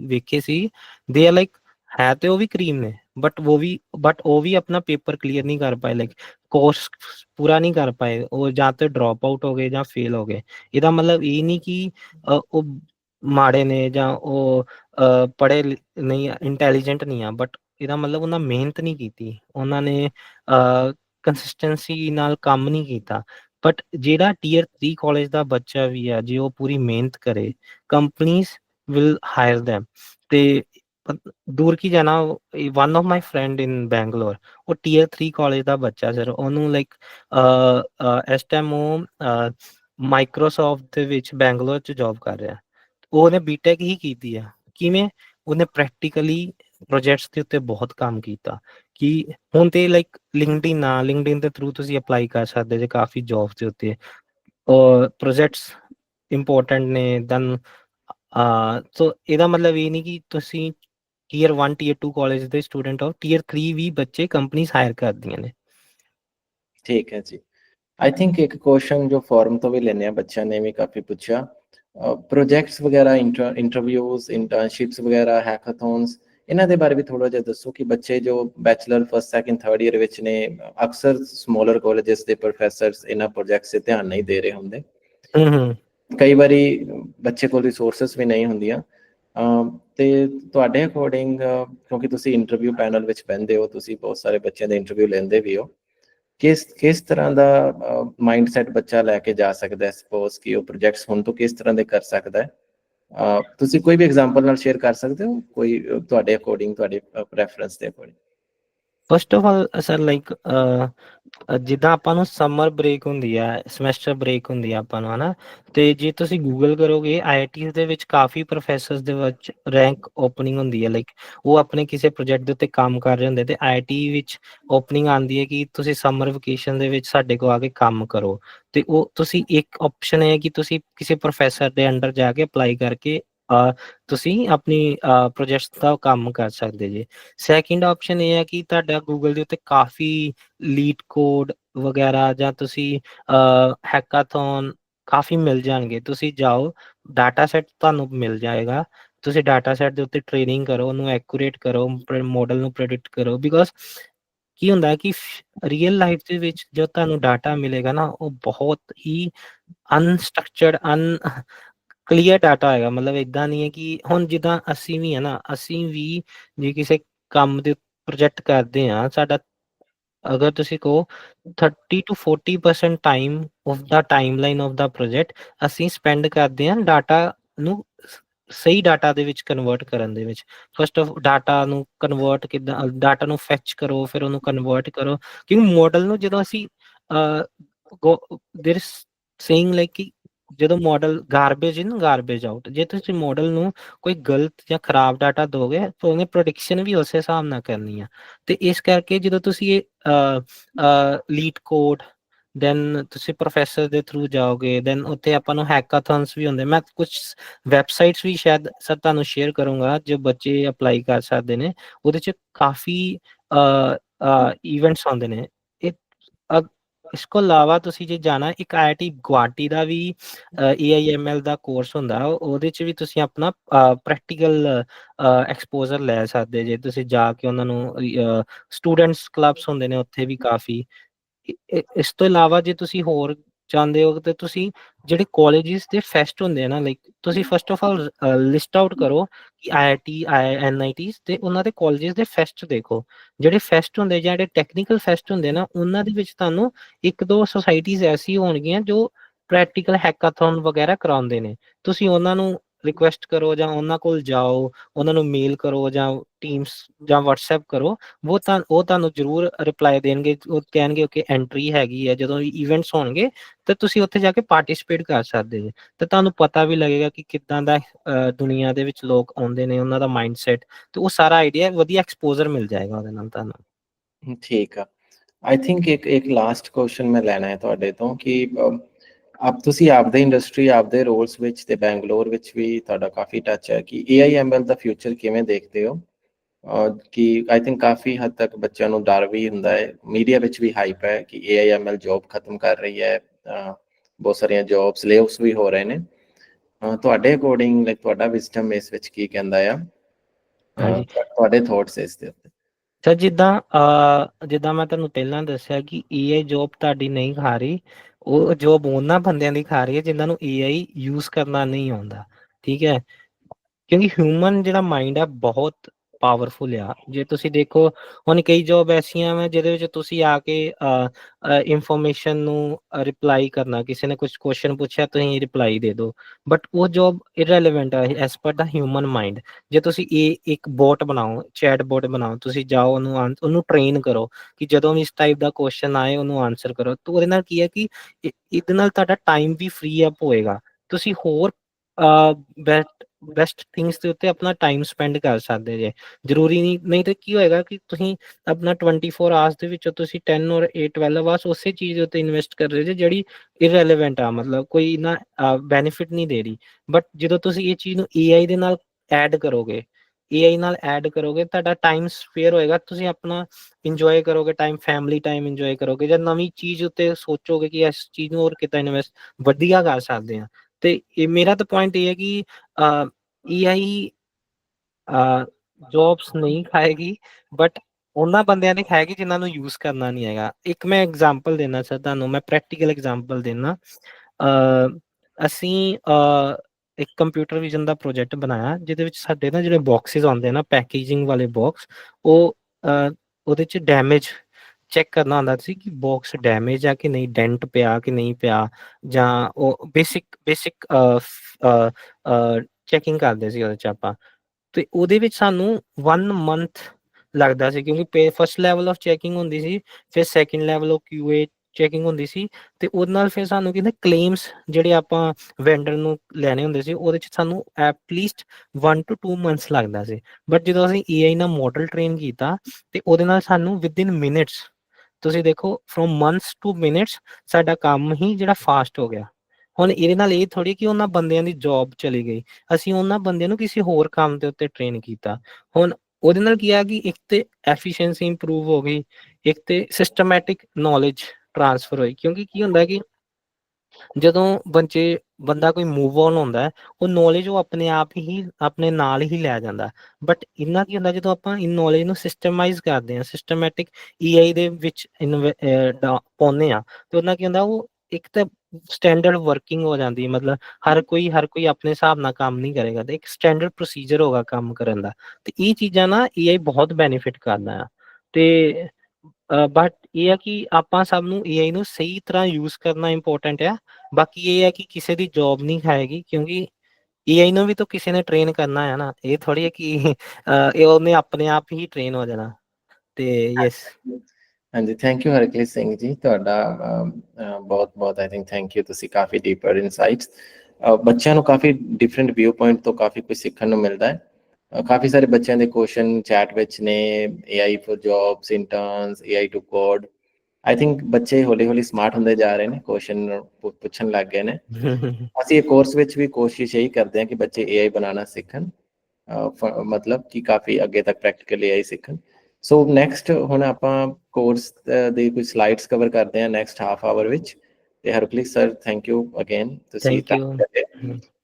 ਵੇਖੇ ਸੀ ਦੇ ਆਰ ਲਾਈਕ ਹੈ ਤੇ ਉਹ ਵੀ ਕਰੀਮ ਨੇ ਬਟ ਉਹ ਵੀ ਬਟ ਉਹ ਵੀ ਆਪਣਾ ਪੇਪਰ ਕਲੀਅਰ ਨਹੀਂ ਕਰ ਪਾਏ ਲਾਈਕ ਕੋਰਸ ਪੂਰਾ ਨਹੀਂ ਕਰ ਪਾਏ, ਉਹ ਜਾਂ ਤੇ ਡ੍ਰੌਪ ਆਊਟ ਹੋ ਗਏ ਜਾਂ ਫੇਲ ਹੋ ਗਏ। ਇਹਦਾ ਮਤਲਬ ਇਹ ਨਹੀਂ ਕਿ ਉਹ ਮਾੜੇ ਨੇ ਜਾਂ ਉਹ ਪੜ੍ਹੇ ਨਹੀਂ ਇੰਟੈਲੀਜੈਂਟ ਨਹੀਂ ਆ ਬਟ ਇਹਦਾ ਮਤਲਬ ਉਹਨਾਂ ਮਿਹਨਤ ਨਹੀਂ ਕੀਤੀ। ਉਹਨਾਂ ਨੇ, ਅ ਕੰਸਿਸਟੈਂਸੀ ਨਾਲ ਕੰਮ ਨਹੀਂ ਕੀਤਾ। ਬਟ ਜਿਹੜਾ ਟੀਅਰ 3 ਕਾਲਜ ਦਾ ਬੱਚਾ ਵੀ ਆ, ਜੇ ਉਹ ਪੂਰੀ ਮਿਹਨਤ ਕਰੇ ਕੰਪਨੀਆਂ ਵਿਲ ਹਾਇਰ them ਤੇ ਪ- ਦੂਰ ਕੀ ਜਾਣਾ one of my friend in Bangalore ਉਹ ਟੀਅਰ 3 ਕਾਲਜ ਦਾ ਬੱਚਾ ਸਰ ਉਹਨੂੰ ਲਾਈਕ ਇਸ ਟਾਈਮ ਉਹ ਮਾਈਕਰੋਸਾਫਟ ਦੇ ਵਿੱਚ ਬੈਂਗਲੌਰ ਚ ਜੋਬ ਕਰ ਰਿਹਾ। ਉਹਨੇ ਬੀਟੈਕ ਹੀ ਕੀਤੀ ਆ। ਕਿਵੇਂ ਉਹਨੇ ਪ੍ਰੈਕਟੀਕਲੀ ਪ੍ਰੋਜੈਕਟਸ ਦੇ ਉੱਤੇ ਬਹੁਤ ਕੰਮ ਕੀਤਾ? ਕਿ ਹੁਣ ਤੇ ਲਾਈਕ ਲਿੰਕਡਇਨ ਆ ਲਿੰਕਡਇਨ ਦੇ ਥਰੂ ਤੁਸੀਂ ਅਪਲਾਈ ਕਰ ਸਕਦੇ ਜੇ ਕਾਫੀ ਜੌਬਸ ਦੇ ਉੱਤੇ। ਔਰ ਪ੍ਰੋਜੈਕਟਸ ਇੰਪੋਰਟੈਂਟ ਨੇ ਦਨ ਆ ਸੋ ਇਹਦਾ ਮਤਲਬ ਇਹ ਨਹੀਂ ਕਿ ਤੁਸੀਂ ਟੀਅਰ 1 ਟੀਅਰ 2 ਕਾਲਜ ਦੇ ਸਟੂਡੈਂਟ ਹੋ ਟੀਅਰ 3 ਵੀ ਬੱਚੇ ਕੰਪਨੀਆਂ ਹਾਇਰ ਕਰਦੀਆਂ ਨੇ। ਠੀਕ ਹੈ ਜੀ। ਆਈ ਥਿੰਕ ਇੱਕ ਕੁਐਸਚਨ ਜੋ ਫੋਰਮ ਤੋਂ ਵੀ ਲੈਣੇ ਆ ਬੱਚਿਆਂ ਨੇ ਵੀ ਕਾਫੀ ਪੁੱਛਿਆ। ਪ੍ਰੋਜੈਕਟਸ ਵਗੈਰਾ ਇੰਟਰਵਿਊਜ਼ ਇੰਟਰਨਸ਼ਿਪਸ ਵਗੈਰਾ ਹੈਕਾਥਨਸ ਇਹਨਾਂ ਦੇ ਬਾਰੇ ਵੀ ਥੋੜਾ ਜਿਹਾ ਦੱਸੋ ਕਿ ਬੱਚੇ ਜੋ bachelor first second third year ਵਿੱਚ ਨੇ ਅਕਸਰ ਸਮਾਲਰ ਕਾਲਜਸ ਦੇ ਪ੍ਰੋਫੈਸਰਸ ਇਹਨਾਂ ਪ੍ਰੋਜੈਕਟਸ ਤੇ ਧਿਆਨ ਨਹੀਂ ਦੇ ਰਹੇ ਹੁੰਦੇ। ਕਈ ਵਾਰੀ ਬੱਚੇ ਕੋਲ ਰਿਸੋਰਸਸ ਵੀ ਨਹੀਂ ਹੁੰਦੀਆਂ। ਤੇ ਤੁਹਾਡੇ ਅਕੋਰਡਿੰਗ ਕਿਉਂਕਿ ਤੁਸੀਂ ਇੰਟਰਵਿਊ ਪੈਨਲ ਵਿੱਚ ਬੈੰਦੇ ਹੋ ਤੁਸੀਂ ਬਹੁਤ ਸਾਰੇ ਬੱਚਿਆਂ ਦੇ ਇੰਟਰਵਿਊ ਲੈਂਦੇ ਵੀ ਹੋ। ਕਿਸ ਕਿਸ ਤਰ੍ਹਾਂ ਦਾ ਮਾਈਂਡਸੈਟ ਬੱਚਾ ਲੈ ਕੇ ਜਾ ਸਕਦਾ ਹੈ ਸਪੋਜ਼ ਕਿ ਉਹ ਪ੍ਰੋਜੈਕਟਸ ਹੁਣ ਤੋਂ ਕਿਸ ਤਰ੍ਹਾਂ ਦੇ ਕਰ ਸਕਦਾ ਹੈ? ਤੁਸੀਂ ਕੋਈ ਵੀ ਐਗਜ਼ਾਮਪਲ ਨਾਲ ਸ਼ੇਅਰ ਕਰ ਸਕਦੇ ਹੋ? ਕੋਈ ਤੁਹਾਡੇ ਅਕੋਰਡਿੰਗ ਤੁਹਾਡੇ ਪ੍ਰੈਫਰੈਂਸ ਦੇ according first of all sir like ਜਿੱਦਾਂ ਆਪਾਂ ਨੂੰ ਸਮਰ ਬ੍ਰੇਕ ਹੁੰਦੀ ਆ ਸਮੈਸਟਰ ਬ੍ਰੇਕ ਹੁੰਦੀ ਆ ਆਪਾਂ ਨੂੰ, ਹਨਾ? ਤੇ ਜੇ ਤੁਸੀਂ ਗੂਗਲ ਕਰੋਗੇ ਆਈਆਈਟੀਜ਼ ਦੇ ਵਿੱਚ ਕਾਫੀ ਪ੍ਰੋਫੈਸਰਸ ਦੇ ਵਿੱਚ ਰੈਂਕ ਓਪਨਿੰਗ ਹੁੰਦੀ ਹੈ ਲਾਈਕ ਉਹ ਆਪਣੇ ਕਿਸੇ ਪ੍ਰੋਜੈਕਟ ਦੇ ਉੱਤੇ ਕੰਮ ਕਰ ਰਹੇ ਹੁੰਦੇ ਤੇ ਆਈਆਈਟੀ ਵਿੱਚ ਓਪਨਿੰਗ ਆਉਂਦੀ ਹੈ ਕਿ ਤੁਸੀਂ ਸਮਰ ਵਕੇਸ਼ਨ ਦੇ ਵਿੱਚ ਸਾਡੇ ਕੋਲ ਆ ਕੇ ਕੰਮ ਕਰੋ। ਤੇ ਉਹ, ਤੁਸੀਂ ਇੱਕ ਆਪਸ਼ਨ ਹੈ ਕਿ ਤੁਸੀਂ ਕਿਸੇ ਪ੍ਰੋਫੈਸਰ ਦੇ ਅੰਡਰ ਜਾ ਕੇ ਅਪਲਾਈ ਕਰਕੇ ਤੁਸੀਂ ਆਪਣੀ ਪ੍ਰੋਜੈਕਟ ਦਾ ਕੰਮ ਕਰ ਸਕਦੇ ਜੇ। ਸੈਕਿੰਡ ਆਪਸ਼ਨ ਇਹ ਹੈ ਕਿ ਤੁਹਾਡਾ ਗੂਗਲ ਦੇ ਉੱਤੇ ਕਾਫੀ ਲੀਡ ਕੋਡ ਵਗੈਰਾ ਜਾਂ ਤੁਸੀਂ ਹੈਕਾਥਨ ਕਾਫੀ ਮਿਲ ਜਾਣਗੇ। ਤੁਸੀਂ ਜਾਓ ਡਾਟਾ ਸੈਟ ਤੁਹਾਨੂੰ ਮਿਲ ਜਾਏਗਾ। ਤੁਸੀਂ ਡਾਟਾ ਸੈਟ ਦੇ ਉੱਤੇ ਟ੍ਰੇਨਿੰਗ ਕਰੋ, ਉਹਨੂੰ ਐਕੂਰੇਟ ਕਰੋ ਮਾਡਲ ਨੂੰ ਪ੍ਰੈਡਿਕਟ ਕਰੋ। ਬਿਕੋਜ਼ ਕੀ ਹੁੰਦਾ ਕਿ ਰੀਅਲ ਲਾਈਫ ਦੇ ਵਿੱਚ ਜੋ ਤੁਹਾਨੂੰ ਡਾਟਾ ਮਿਲੇਗਾ ਨਾ, ਉਹ ਬਹੁਤ ਹੀ ਅਨਸਟਰਕਚਰਡ ਅਨ ਕਲੀਅਰ ਡਾਟਾ ਆਏਗਾ ਮਤਲਬ ਇਦਾਂ ਨਹੀਂ ਹੈ ਕਿ ਹੁਣ ਜਿੱਦਾਂ ਅਸੀਂ ਵੀ ਹੈ ਨਾ, ਅਸੀਂ ਵੀ ਜੇ ਕਿਸੇ ਕੰਮ ਦੇ ਪ੍ਰੋਜੈਕਟ ਕਰਦੇ ਆ ਸਾਡਾ ਅਗਰ ਤੁਸੀਂ ਕਹੋ 30 to 40% time of the timeline of the project ਅਸੀਂ ਸਪੈਂਡ ਕਰਦੇ ਆ ਡਾਟਾ ਨੂੰ ਸਹੀ ਡਾਟਾ ਦੇ ਵਿੱਚ ਕਨਵਰਟ ਕਰਨ ਦੇ ਵਿੱਚ। ਫਸਟ ਆਫ ਡਾਟਾ ਨੂੰ ਕਨਵਰਟ ਕਿਦਾਂ ਡਾਟਾ ਨੂੰ ਫੈਚ ਕਰੋ, ਫਿਰ ਉਹਨੂੰ ਕਨਵਰਟ ਕਰੋ। ਕਿਉਂਕਿ ਮਾਡਲ ਨੂੰ ਜਦੋਂ ਅਸੀਂ ਦੇਰ ਸੇਇੰਗ ਲਾਈਕ ਕਿ ਜਦੋਂ model garbage in garbage out ਜੇ ਤੁਸੀਂ ਮਾਡਲ ਨੂੰ ਕੋਈ ਗਲਤ ਜਾਂ ਖਰਾਬ ਡਾਟਾ ਦੋਗੇ, ਤਾਂ ਉਹਨੇ ਪ੍ਰੈਡਿਕਸ਼ਨ ਵੀ ਉਸੇ ਹਿਸਾਬ ਨਾਲ ਕਰਨੀ ਆ। ਤੇ ਇਸ ਕਰਕੇ ਜਦੋਂ ਤੁਸੀਂ ਇਹ ਲੀਡ ਕੋਡ ਦੈਨ ਤੁਸੀਂ ਪ੍ਰੋਫੈਸਰ ਦੇ ਥਰੂ ਜਾਓਗੇ ਦੈਨ ਉੱਥੇ ਆਪਾਂ ਨੂੰ ਹੈਕਾਥਨਸ ਵੀ ਹੁੰਦੇ। ਮੈਂ ਕੁਝ ਵੈਬਸਾਈਟਸ ਵੀ ਸ਼ਾਇਦ ਸਰ ਤੁਹਾਨੂੰ ਸ਼ੇਅਰ ਕਰੂੰਗਾ, ਜੋ ਬੱਚੇ ਅਪਲਾਈ ਕਰ ਸਕਦੇ ਨੇ। ਉਹਦੇ ਚ ਕਾਫੀ ਇਵੈਂਟਸ ਹੁੰਦੇ ਨੇ। ਇਹ ਇਸ ਤੋਂ ਇਲਾਵਾ ਤੁਸੀਂ ਜੇ ਜਾਣਾ, ਇੱਕ ਆਈਆਈਟੀ ਗੁਆਹਾਟੀ ਦਾ ਵੀ ਏਆਈਐਮਐਲ ਦਾ ਕੋਰਸ ਹੁੰਦਾ ਉਹ- ਉਹਦੇ ਚ ਵੀ ਤੁਸੀਂ ਆਪਣਾ ਪ੍ਰੈਕਟੀਕਲ ਐਕਸਪੋਜ਼ਰ ਲੈ ਸਕਦੇ ਜੇ ਤੁਸੀਂ ਜਾ ਕੇ ਉਹਨਾਂ ਨੂੰ ਸਟੂਡੈਂਟਸ ਕਲੱਬਸ ਹੁੰਦੇ ਨੇ, ਉੱਥੇ ਵੀ ਕਾਫੀ। ਇਸ ਤੋਂ ਇਲਾਵਾ ਜੇ ਤੁਸੀਂ ਹੋਰ ਚਾਹੁੰਦੇ ਹੋ ਤੇ ਤੁਸੀਂ ਜਿਹੜੇ ਕਾਲਜਿਸ ਦੇ ਫੈਸਟ ਹੁੰਦੇ ਆ ਨਾ ਲਾਈਕ ਤੁਸੀਂ first of all list out ਕਰੋ ਕਿ ਆਈਆਈਟੀ ਐਨਆਈਟੀਸ ਤੇ ਉਹਨਾਂ ਦੇ ਕਾਲਜਿਸ ਦੇ ਫੈਸਟ ਦੇਖੋ। ਜਿਹੜੇ ਫੈਸਟ ਹੁੰਦੇ ਜਾਂ ਜਿਹੜੇ ਟੈਕਨੀਕਲ ਫੈਸਟ ਹੁੰਦੇ ਨਾ, ਉਹਨਾਂ ਦੇ ਵਿੱਚ ਤੁਹਾਨੂੰ ਇੱਕ ਦੋ ਸੁਸਾਇਟੀਜ਼ ਐਸੀ ਹੋਣਗੀਆਂ ਜੋ ਪ੍ਰੈਕਟੀਕਲ ਹੈਕਾਥਨ ਵਗੈਰਾ ਕਰਾਉਂਦੇ ਨੇ। ਤੁਸੀਂ ਉਹਨਾਂ ਨੂੰ ਰਿਕੁਐਸਟ ਕਰੋ ਜਾਂ ਉਹਨਾਂ ਕੋਲ ਜਾਓ, ਉਹਨਾਂ ਨੂੰ ਮੇਲ ਕਰੋ ਜਾਂ ਟੀਮਸ ਜਾਂ WhatsApp ਕਰੋ, ਉਹ ਤਾਂ, ਉਹ ਤੁਹਾਨੂੰ ਜ਼ਰੂਰ ਰਿਪਲਾਈ ਦੇਣਗੇ, ਉਹ ਕਹਿਣਗੇ ਕਿ ਐਂਟਰੀ ਹੈਗੀ ਹੈ, ਜਦੋਂ ਇਵੈਂਟਸ ਹੋਣਗੇ, ਤੇ ਤੁਸੀਂ ਉੱਥੇ ਜਾ ਕੇ ਪਾਰਟਿਸਿਪੇਟ ਕਰ ਸਕਦੇ ਜੀ। ਤੇ ਤੁਹਾਨੂੰ ਪਤਾ ਵੀ ਲੱਗੇਗਾ ਕਿ ਕਿੱਦਾਂ ਦਾ ਦੁਨੀਆ ਦੇ ਵਿੱਚ ਲੋਕ ਆਉਂਦੇ ਨੇ, ਉਹਨਾਂ ਦਾ ਮਾਈਂਡਸੈਟ ਤੇ ਉਹ ਸਾਰਾ ਆਈਡੀਆ ਵਧੀਆ ਐਕਸਪੋਜ਼ਰ ਮਿਲ ਜਾਏਗਾ ਉਹਦੇ ਨਾਲ ਤੁਹਾਨੂੰ। ਠੀਕ ਆ। ਆਈ ਥਿੰਕ ਇੱਕ ਇੱਕ ਲਾਸਟ ਕੁਐਸਚਨ ਮੈਂ ਲੈਣਾ ਹੈ ਤੁਹਾਡੇ ਤੋਂ ਕਿ ਆਪ ਤੁਸੀਂ ਆਪਦੇ ਇੰਡਸਟਰੀ ਆਪਦੇ ਰੋਲਸ ਵਿੱਚ ਤੇ ਬੈਂਗਲੌਰ ਵਿੱਚ ਵੀ ਤੁਹਾਡਾ ਕਾਫੀ ਟੱਚ ਹੈ ਕਿ AIML ਦਾ ਫਿਊਚਰ ਕਿਵੇਂ ਦੇਖਦੇ ਹੋ? ਅਹ, ਕਿ ਆਈ ਥਿੰਕ ਕਾਫੀ ਹੱਦ ਤੱਕ ਬੱਚਿਆਂ ਨੂੰ ਡਰ ਵੀ ਹੁੰਦਾ ਹੈ ਮੀਡੀਆ ਵਿੱਚ ਵੀ ਹਾਈਪ ਹੈ ਕਿ AIML ਜੌਬ ਖਤਮ ਕਰ ਰਹੀ ਹੈ ਬਹੁਤ ਸਾਰੀਆਂ ਜੌਬਸ ਲੇਆਫਸ ਵੀ ਹੋ ਰਹੇ ਨੇ। ਤੁਹਾਡੇ ਅਕੋਰਡਿੰਗ ਲਾਈਕ ਤੁਹਾਡਾ ਵਿਜ਼ਡਮ ਇਸ ਵਿੱਚ ਕੀ ਕਹਿੰਦਾ ਆ। ਤੁਹਾਡੇ ਥਾਟਸ ਇਸ ਦੇ ਉੱਤੇ। ਸਰ ਜਿੱਦਾਂ ਜਿੱਦਾਂ ਮੈਂ ਤੁਹਾਨੂੰ ਪਹਿਲਾਂ ਦੱਸਿਆ ਕਿ AI ਜੌਬ ਤੁਹਾਡੀ ਨਹੀਂ ਖਾ ਰਹੀ ਉਹ ਜੌਬ ਉਹਨਾਂ ਬੰਦਿਆਂ ਦੀ ਖਾ ਰਹੀ ਹੈ, ਜਿਨ੍ਹਾਂ ਨੂੰ AI ਯੂਜ਼ ਕਰਨਾ ਨਹੀਂ ਆਉਂਦਾ, ਠੀਕ ਹੈ? ਕਿਉਂਕਿ ਹਿਊਮਨ ਜਿਹੜਾ ਮਾਈਂਡ ਹੈ ਬਹੁਤ ਪਾਵਰਫੁਲ ਆ। ਜੇ ਤੁਸੀਂ ਦੇਖੋ, ਹੁਣ ਕਈ ਜੋਬ ਐਸੀਆਂ ਵਾ ਜਿਹਦੇ ਵਿੱਚ ਤੁਸੀਂ ਆ ਕੇ ਇਨਫੋਰਮੇਸ਼ਨ ਨੂੰ ਰਿਪਲਾਈ ਕਰਨਾ, ਕਿਸੇ ਨੇ ਕੁਝ ਕੁਐਸਚਨ ਪੁੱਛਿਆ, ਤੁਸੀਂ ਰਿਪਲਾਈ ਦੇ ਦਿਓ। ਬਟ ਉਹ ਜੋਬ ਇਰੈਲੇਵੈਂਟ ਆ ਐਸ ਪਰ ਦਾ ਹਿਊਮਨ ਮਾਈਂਡ ਜੇ ਤੁਸੀਂ ਇਹ ਇੱਕ ਬੋਟ ਬਣਾਓ ਚੈਟ ਬੋਟ ਬਣਾਓ, ਤੁਸੀਂ ਜਾਓ, ਉਹਨੂੰ ਉਹਨੂੰ ਟ੍ਰੇਨ ਕਰੋ ਕਿ ਜਦੋਂ ਵੀ ਇਸ ਟਾਈਪ ਦਾ ਕੁਐਸਚਨ ਆਏ, ਉਹਨੂੰ ਆਨਸਰ ਕਰੋ। ਤਾਂ ਉਹਦੇ ਨਾਲ ਕੀ ਹੈ ਕਿ ਇਹਦੇ ਨਾਲ ਤੁਹਾਡਾ ਟਾਈਮ ਵੀ ਫ੍ਰੀ ਅਪ ਹੋਏਗਾ। ਤੁਸੀਂ ਹੋਰ ਬੈਸਟ ਬੈਸਟ ਥਿੰਗਸ ਦੇ ਉੱਤੇ ਆਪਣਾ ਟਾਈਮ ਸਪੈਂਡ ਕਰ ਸਕਦੇ ਜੇ। ਜ਼ਰੂਰੀ ਨਹੀਂ ਨਹੀਂ ਤੇ ਕੀ ਹੋਏਗਾ ਕਿ ਤੁਸੀਂ ਆਪਣਾ 24 ਆਵਰਸ ਦੇ ਵਿੱਚੋਂ ਤੁਸੀਂ 10 ਔਰ 8 12 ਆਵਰਸ ਉਸੇ ਚੀਜ਼ ਦੇ ਉੱਤੇ ਇਨਵੈਸਟ ਕਰ ਰਹੇ ਜੇ ਜਿਹੜੀ ਇਰੈਲੇਵੈਂਟ ਆ, ਮਤਲਬ ਕੋਈ ਨਾ ਬੈਨੀਫਿਟ ਨਹੀਂ ਦੇ ਰਹੀ। ਬਟ ਜਦੋਂ ਤੁਸੀਂ ਇਹ ਚੀਜ਼ ਨੂੰ AI ਦੇ ਨਾਲ ਐਡ ਕਰੋਗੇ AI ਨਾਲ ਐਡ ਕਰੋਗੇ, ਤੁਹਾਡਾ ਟਾਈਮ ਸਪੇਅਰ ਹੋਏਗਾ, ਤੁਸੀਂ ਆਪਣਾ ਇੰਜੋਏ ਕਰੋਗੇ ਟਾਈਮ ਫੈਮਿਲੀ ਟਾਈਮ ਇੰਜੋਏ ਕਰੋਗੇ ਜਾਂ ਨਵੀਂ ਚੀਜ਼ ਉੱਤੇ ਸੋਚੋਗੇ ਕਿ ਇਸ ਚੀਜ਼ ਨੂੰ ਹੋਰ ਕਿੱਦਾਂ ਇਨਵੈਸਟ ਵਧੀਆ ਕਰ ਸਕਦੇ ਆ। ਤੇ ਇਹ ਮੇਰਾ ਤਾਂ ਪੁਆਇੰਟ ਇਹ ਹੈ ਕਿ AI ਜੌਬਸ ਨਹੀਂ ਖਾਏਗੀ ਬਟ ਉਹਨਾਂ ਬੰਦਿਆਂ ਨੇ ਖਾਏਗੀ ਜਿਨ੍ਹਾਂ ਨੂੰ ਯੂਜ਼ ਕਰਨਾ ਨਹੀਂ ਹੈਗਾ। ਇੱਕ ਮੈਂ ਐਗਜ਼ਾਮਪਲ ਦੇਣਾ ਸਰ ਤੁਹਾਨੂੰ ਮੈਂ ਪ੍ਰੈਕਟੀਕਲ ਐਗਜ਼ਾਮਪਲ ਦੇਣਾ। ਅਸੀਂ ਇੱਕ ਕੰਪਿਊਟਰ ਵਿਜ਼ਨ ਦਾ ਪ੍ਰੋਜੈਕਟ ਬਣਾਇਆ, ਜਿਹਦੇ ਵਿੱਚ ਸਾਡੇ ਨਾ ਜਿਹੜੇ ਬਾਕਸਿਸ ਆਉਂਦੇ ਨਾ ਪੈਕੇਜਿੰਗ ਵਾਲੇ ਬਾਕਸ ਉਹ ਉਹਦੇ ਚ ਡੈਮੇਜ ਚੈੱਕ ਕਰਨਾ ਹੁੰਦਾ ਸੀ ਕਿ ਬਾਕਸ ਡੈਮੇਜ ਆ ਕਿ ਨਹੀਂ ਡੈਂਟ ਪਿਆ ਕਿ ਨਹੀਂ ਪਿਆ, ਜਾਂ ਉਹ ਬੇਸਿਕ ਬੇਸਿਕ ਚੈਕਿੰਗ ਕਰਦੇ ਸੀ ਉਹਦੇ ਚ ਆਪਾਂ। ਤੇ ਉਹਦੇ ਵਿੱਚ ਸਾਨੂੰ 1 ਮੰਥ ਲੱਗਦਾ ਸੀ ਕਿਉਂਕਿ ਫਸਟ ਲੈਵਲ ਆਫ ਚੈਕਿੰਗ ਹੁੰਦੀ ਸੀ, ਫਿਰ second level of QA checking ਹੁੰਦੀ ਸੀ, ਤੇ ਉਹਦੇ ਨਾਲ ਫਿਰ ਸਾਨੂੰ ਕਹਿੰਦੇ ਕਲੇਮਸ ਜਿਹੜੇ ਆਪਾਂ ਵੈਂਡਰ ਨੂੰ ਲੈਣੇ ਹੁੰਦੇ ਸੀ, ਉਹਦੇ ਚ ਸਾਨੂੰ ਐਟਲੀਸਟ 1 ਟੂ 2 ਮੰਥਸ ਲੱਗਦਾ ਸੀ। ਬਟ ਜਦੋਂ ਅਸੀਂ AI ਨਾਲ ਮਾਡਲ ਟ੍ਰੇਨ ਕੀਤਾ, ਤੇ ਉਹਦੇ ਨਾਲ ਸਾਨੂੰ ਵਿਦਿਨ ਮਿੰਟਸ ਤੁਸੀਂ ਦੇਖੋ ਫਰੋਮ ਮੰਥਸ ਟੂ ਮਿੰਟਸ ਸਾਡਾ ਕੰਮ ਹੀ ਜਿਹੜਾ ਫਾਸਟ ਹੋ ਗਿਆ। ਹੁਣ ਇਹਦੇ ਨਾਲ ਇਹ ਥੋੜੀ ਕਿ ਉਹਨਾਂ ਬੰਦਿਆਂ ਦੀ ਜੌਬ ਚਲੀ ਗਈ। ਅਸੀਂ ਉਹਨਾਂ ਬੰਦਿਆਂ ਨੂੰ ਕਿਸੇ ਹੋਰ ਕੰਮ ਦੇ ਉੱਤੇ ਟ੍ਰੇਨ ਕੀਤਾ। ਹੁਣ ਉਹਦੇ ਨਾਲ ਕੀ ਆ ਕਿ ਇੱਕ ਤੇ ਐਫੀਸ਼ੀਐਂਸੀ ਇੰਪਰੂਵ ਹੋ ਗਈ, ਇੱਕ ਤੇ ਸਿਸਟਮੈਟਿਕ ਨੌਲੇਜ ਟ੍ਰਾਂਸਫਰ ਹੋਈ। ਕਿਉਂਕਿ ਕੀ ਹੁੰਦਾ ਕਿ ਜਦੋਂ ਬੱਚੇ ਬੰਦਾ ਕੋਈ ਮੂਵ ਔਨ ਹੁੰਦਾ ਉਹ ਨੌਲੇਜ ਉਹ ਆਪਣੇ ਆਪ ਹੀ, ਆਪਣੇ ਨਾਲ ਹੀ ਲੈ ਜਾਂਦਾ ਬਟ ਇੰਨਾ ਕੀ ਹੁੰਦਾ ਜਦੋਂ ਆਪਾਂ ਇਨ ਨੌਲੇਜ ਨੂੰ ਸਿਸਟਮਾਈਜ਼ ਕਰਦੇ ਹਾਂ ਸਿਸਟਮੈਟਿਕ AI ਦੇ ਵਿੱਚ ਪਾਉਂਦੇ ਆ ਤੇ ਉਹਨਾਂ ਕੀ ਹੁੰਦਾ, ਉਹ ਇੱਕ ਤਾਂ ਸਟੈਂਡਰਡ ਵਰਕਿੰਗ ਹੋ ਜਾਂਦੀ ਹੈ, ਮਤਲਬ ਹਰ ਕੋਈ ਹਰ ਕੋਈ ਆਪਣੇ ਹਿਸਾਬ ਨਾਲ ਕੰਮ ਨਹੀਂ ਕਰੇਗਾ, ਤੇ ਇੱਕ ਸਟੈਂਡਰਡ ਪ੍ਰੋਸੀਜਰ ਹੋਗਾ ਕੰਮ ਕਰਨ ਦਾ। ਤੇ ਇਹ ਚੀਜ਼ਾਂ ਨਾ AI ਬਹੁਤ ਬੈਨੀਫਿਟ ਕਰਦਾ ਆ। ਤੇ ਬਟ ਇਹ ਹੈ ਕਿ ਆਪਾਂ ਸਭ ਨੂੰ AI ਨੂੰ ਸਹੀ ਤਰ੍ਹਾਂ ਯੂਜ਼ ਕਰਨਾ ਇੰਪੋਰਟੈਂਟ ਆ। ਬਾਕੀ ਇਹ ਹੈ ਕਿ ਕਿਸੇ ਦੀ ਜੌਬ ਨਹੀਂ ਖਾਏਗੀ, ਕਿਉਂਕਿ AI ਨੂੰ ਵੀ ਤਾਂ ਕਿਸੇ ਨੇ ਟ੍ਰੇਨ ਕਰਨਾ ਹੈ ਨਾ। ਇਹ ਥੋੜੀ ਹੈ ਕਿ ਇਹ ਉਹਨੇ ਆਪਣੇ ਆਪ ਹੀ ਟ੍ਰੇਨ ਹੋ ਜਾਣਾ। ਤੇ ਯੈਸ ਹਾਂਜੀ ਥੈਂਕ ਯੂ ਹਰਕ੍ਰਿਤ ਸਿੰਘ ਜੀ। ਤੁਹਾਡਾ ਬਹੁਤ ਬਹੁਤ ਆਈ ਥਿੰਕ ਥੈਂਕ ਯੂ ਤੁਸੀਂ ਕਾਫੀ ਡੀਪਰ ਇਨਸਾਈਟਸ ਬੱਚਿਆਂ ਨੂੰ ਕਾਫੀ ਡਿਫਰੈਂਟ ਵਿਊ ਪੁਆਇੰਟ ਤੋਂ ਕਾਫੀ ਕੁਝ ਸਿੱਖਣ ਨੂੰ ਮਿਲਦਾ ਹੈ। ਕਾਫੀ ਸਾਰੇ ਬੱਚਿਆਂ ਦੇ ਕੁਐਸਚਨ ਚੈਟ ਵਿੱਚ ਨੇ AI for jobs interns AI to code I think ਬੱਚੇ ਹੌਲੀ ਹੌਲੀ ਸਮਾਰਟ ਹੁੰਦੇ ਜਾ ਰਹੇ ਨੇ ਕੁਐਸਚਨ ਪੁੱਛਣ ਲੱਗ ਗਏ ਨੇ। [LAUGHS] ਅਸੀਂ ਇਹ ਕੋਰਸ ਵਿੱਚ ਵੀ ਕੋਸ਼ਿਸ਼ ਇਹੀ ਕਰਦੇ ਹਾਂ ਕਿ ਬੱਚੇ AI ਬਣਾਉਣਾ ਸਿੱਖਣ ਮਤਲਬ ਕਿ ਕਾਫੀ ਅੱਗੇ ਤੱਕ ਪ੍ਰੈਕਟੀਕਲ AI ਸਿੱਖਣ। ਸੋ ਨੈਕਸਟ ਹੁਣ ਆਪਾਂ ਕੋਰਸ ਦੀ ਕੋਈ ਸਲਾਈਡਸ ਕਵਰ ਕਰਦੇ ਹਾਂ ਨੈਕਸਟ ਹਾਫ ਆਵਰ ਵਿੱਚ। ਤੇ Harpreet sir thank you again ਤੁਸੀਂ time ਕੱਢਿਆ।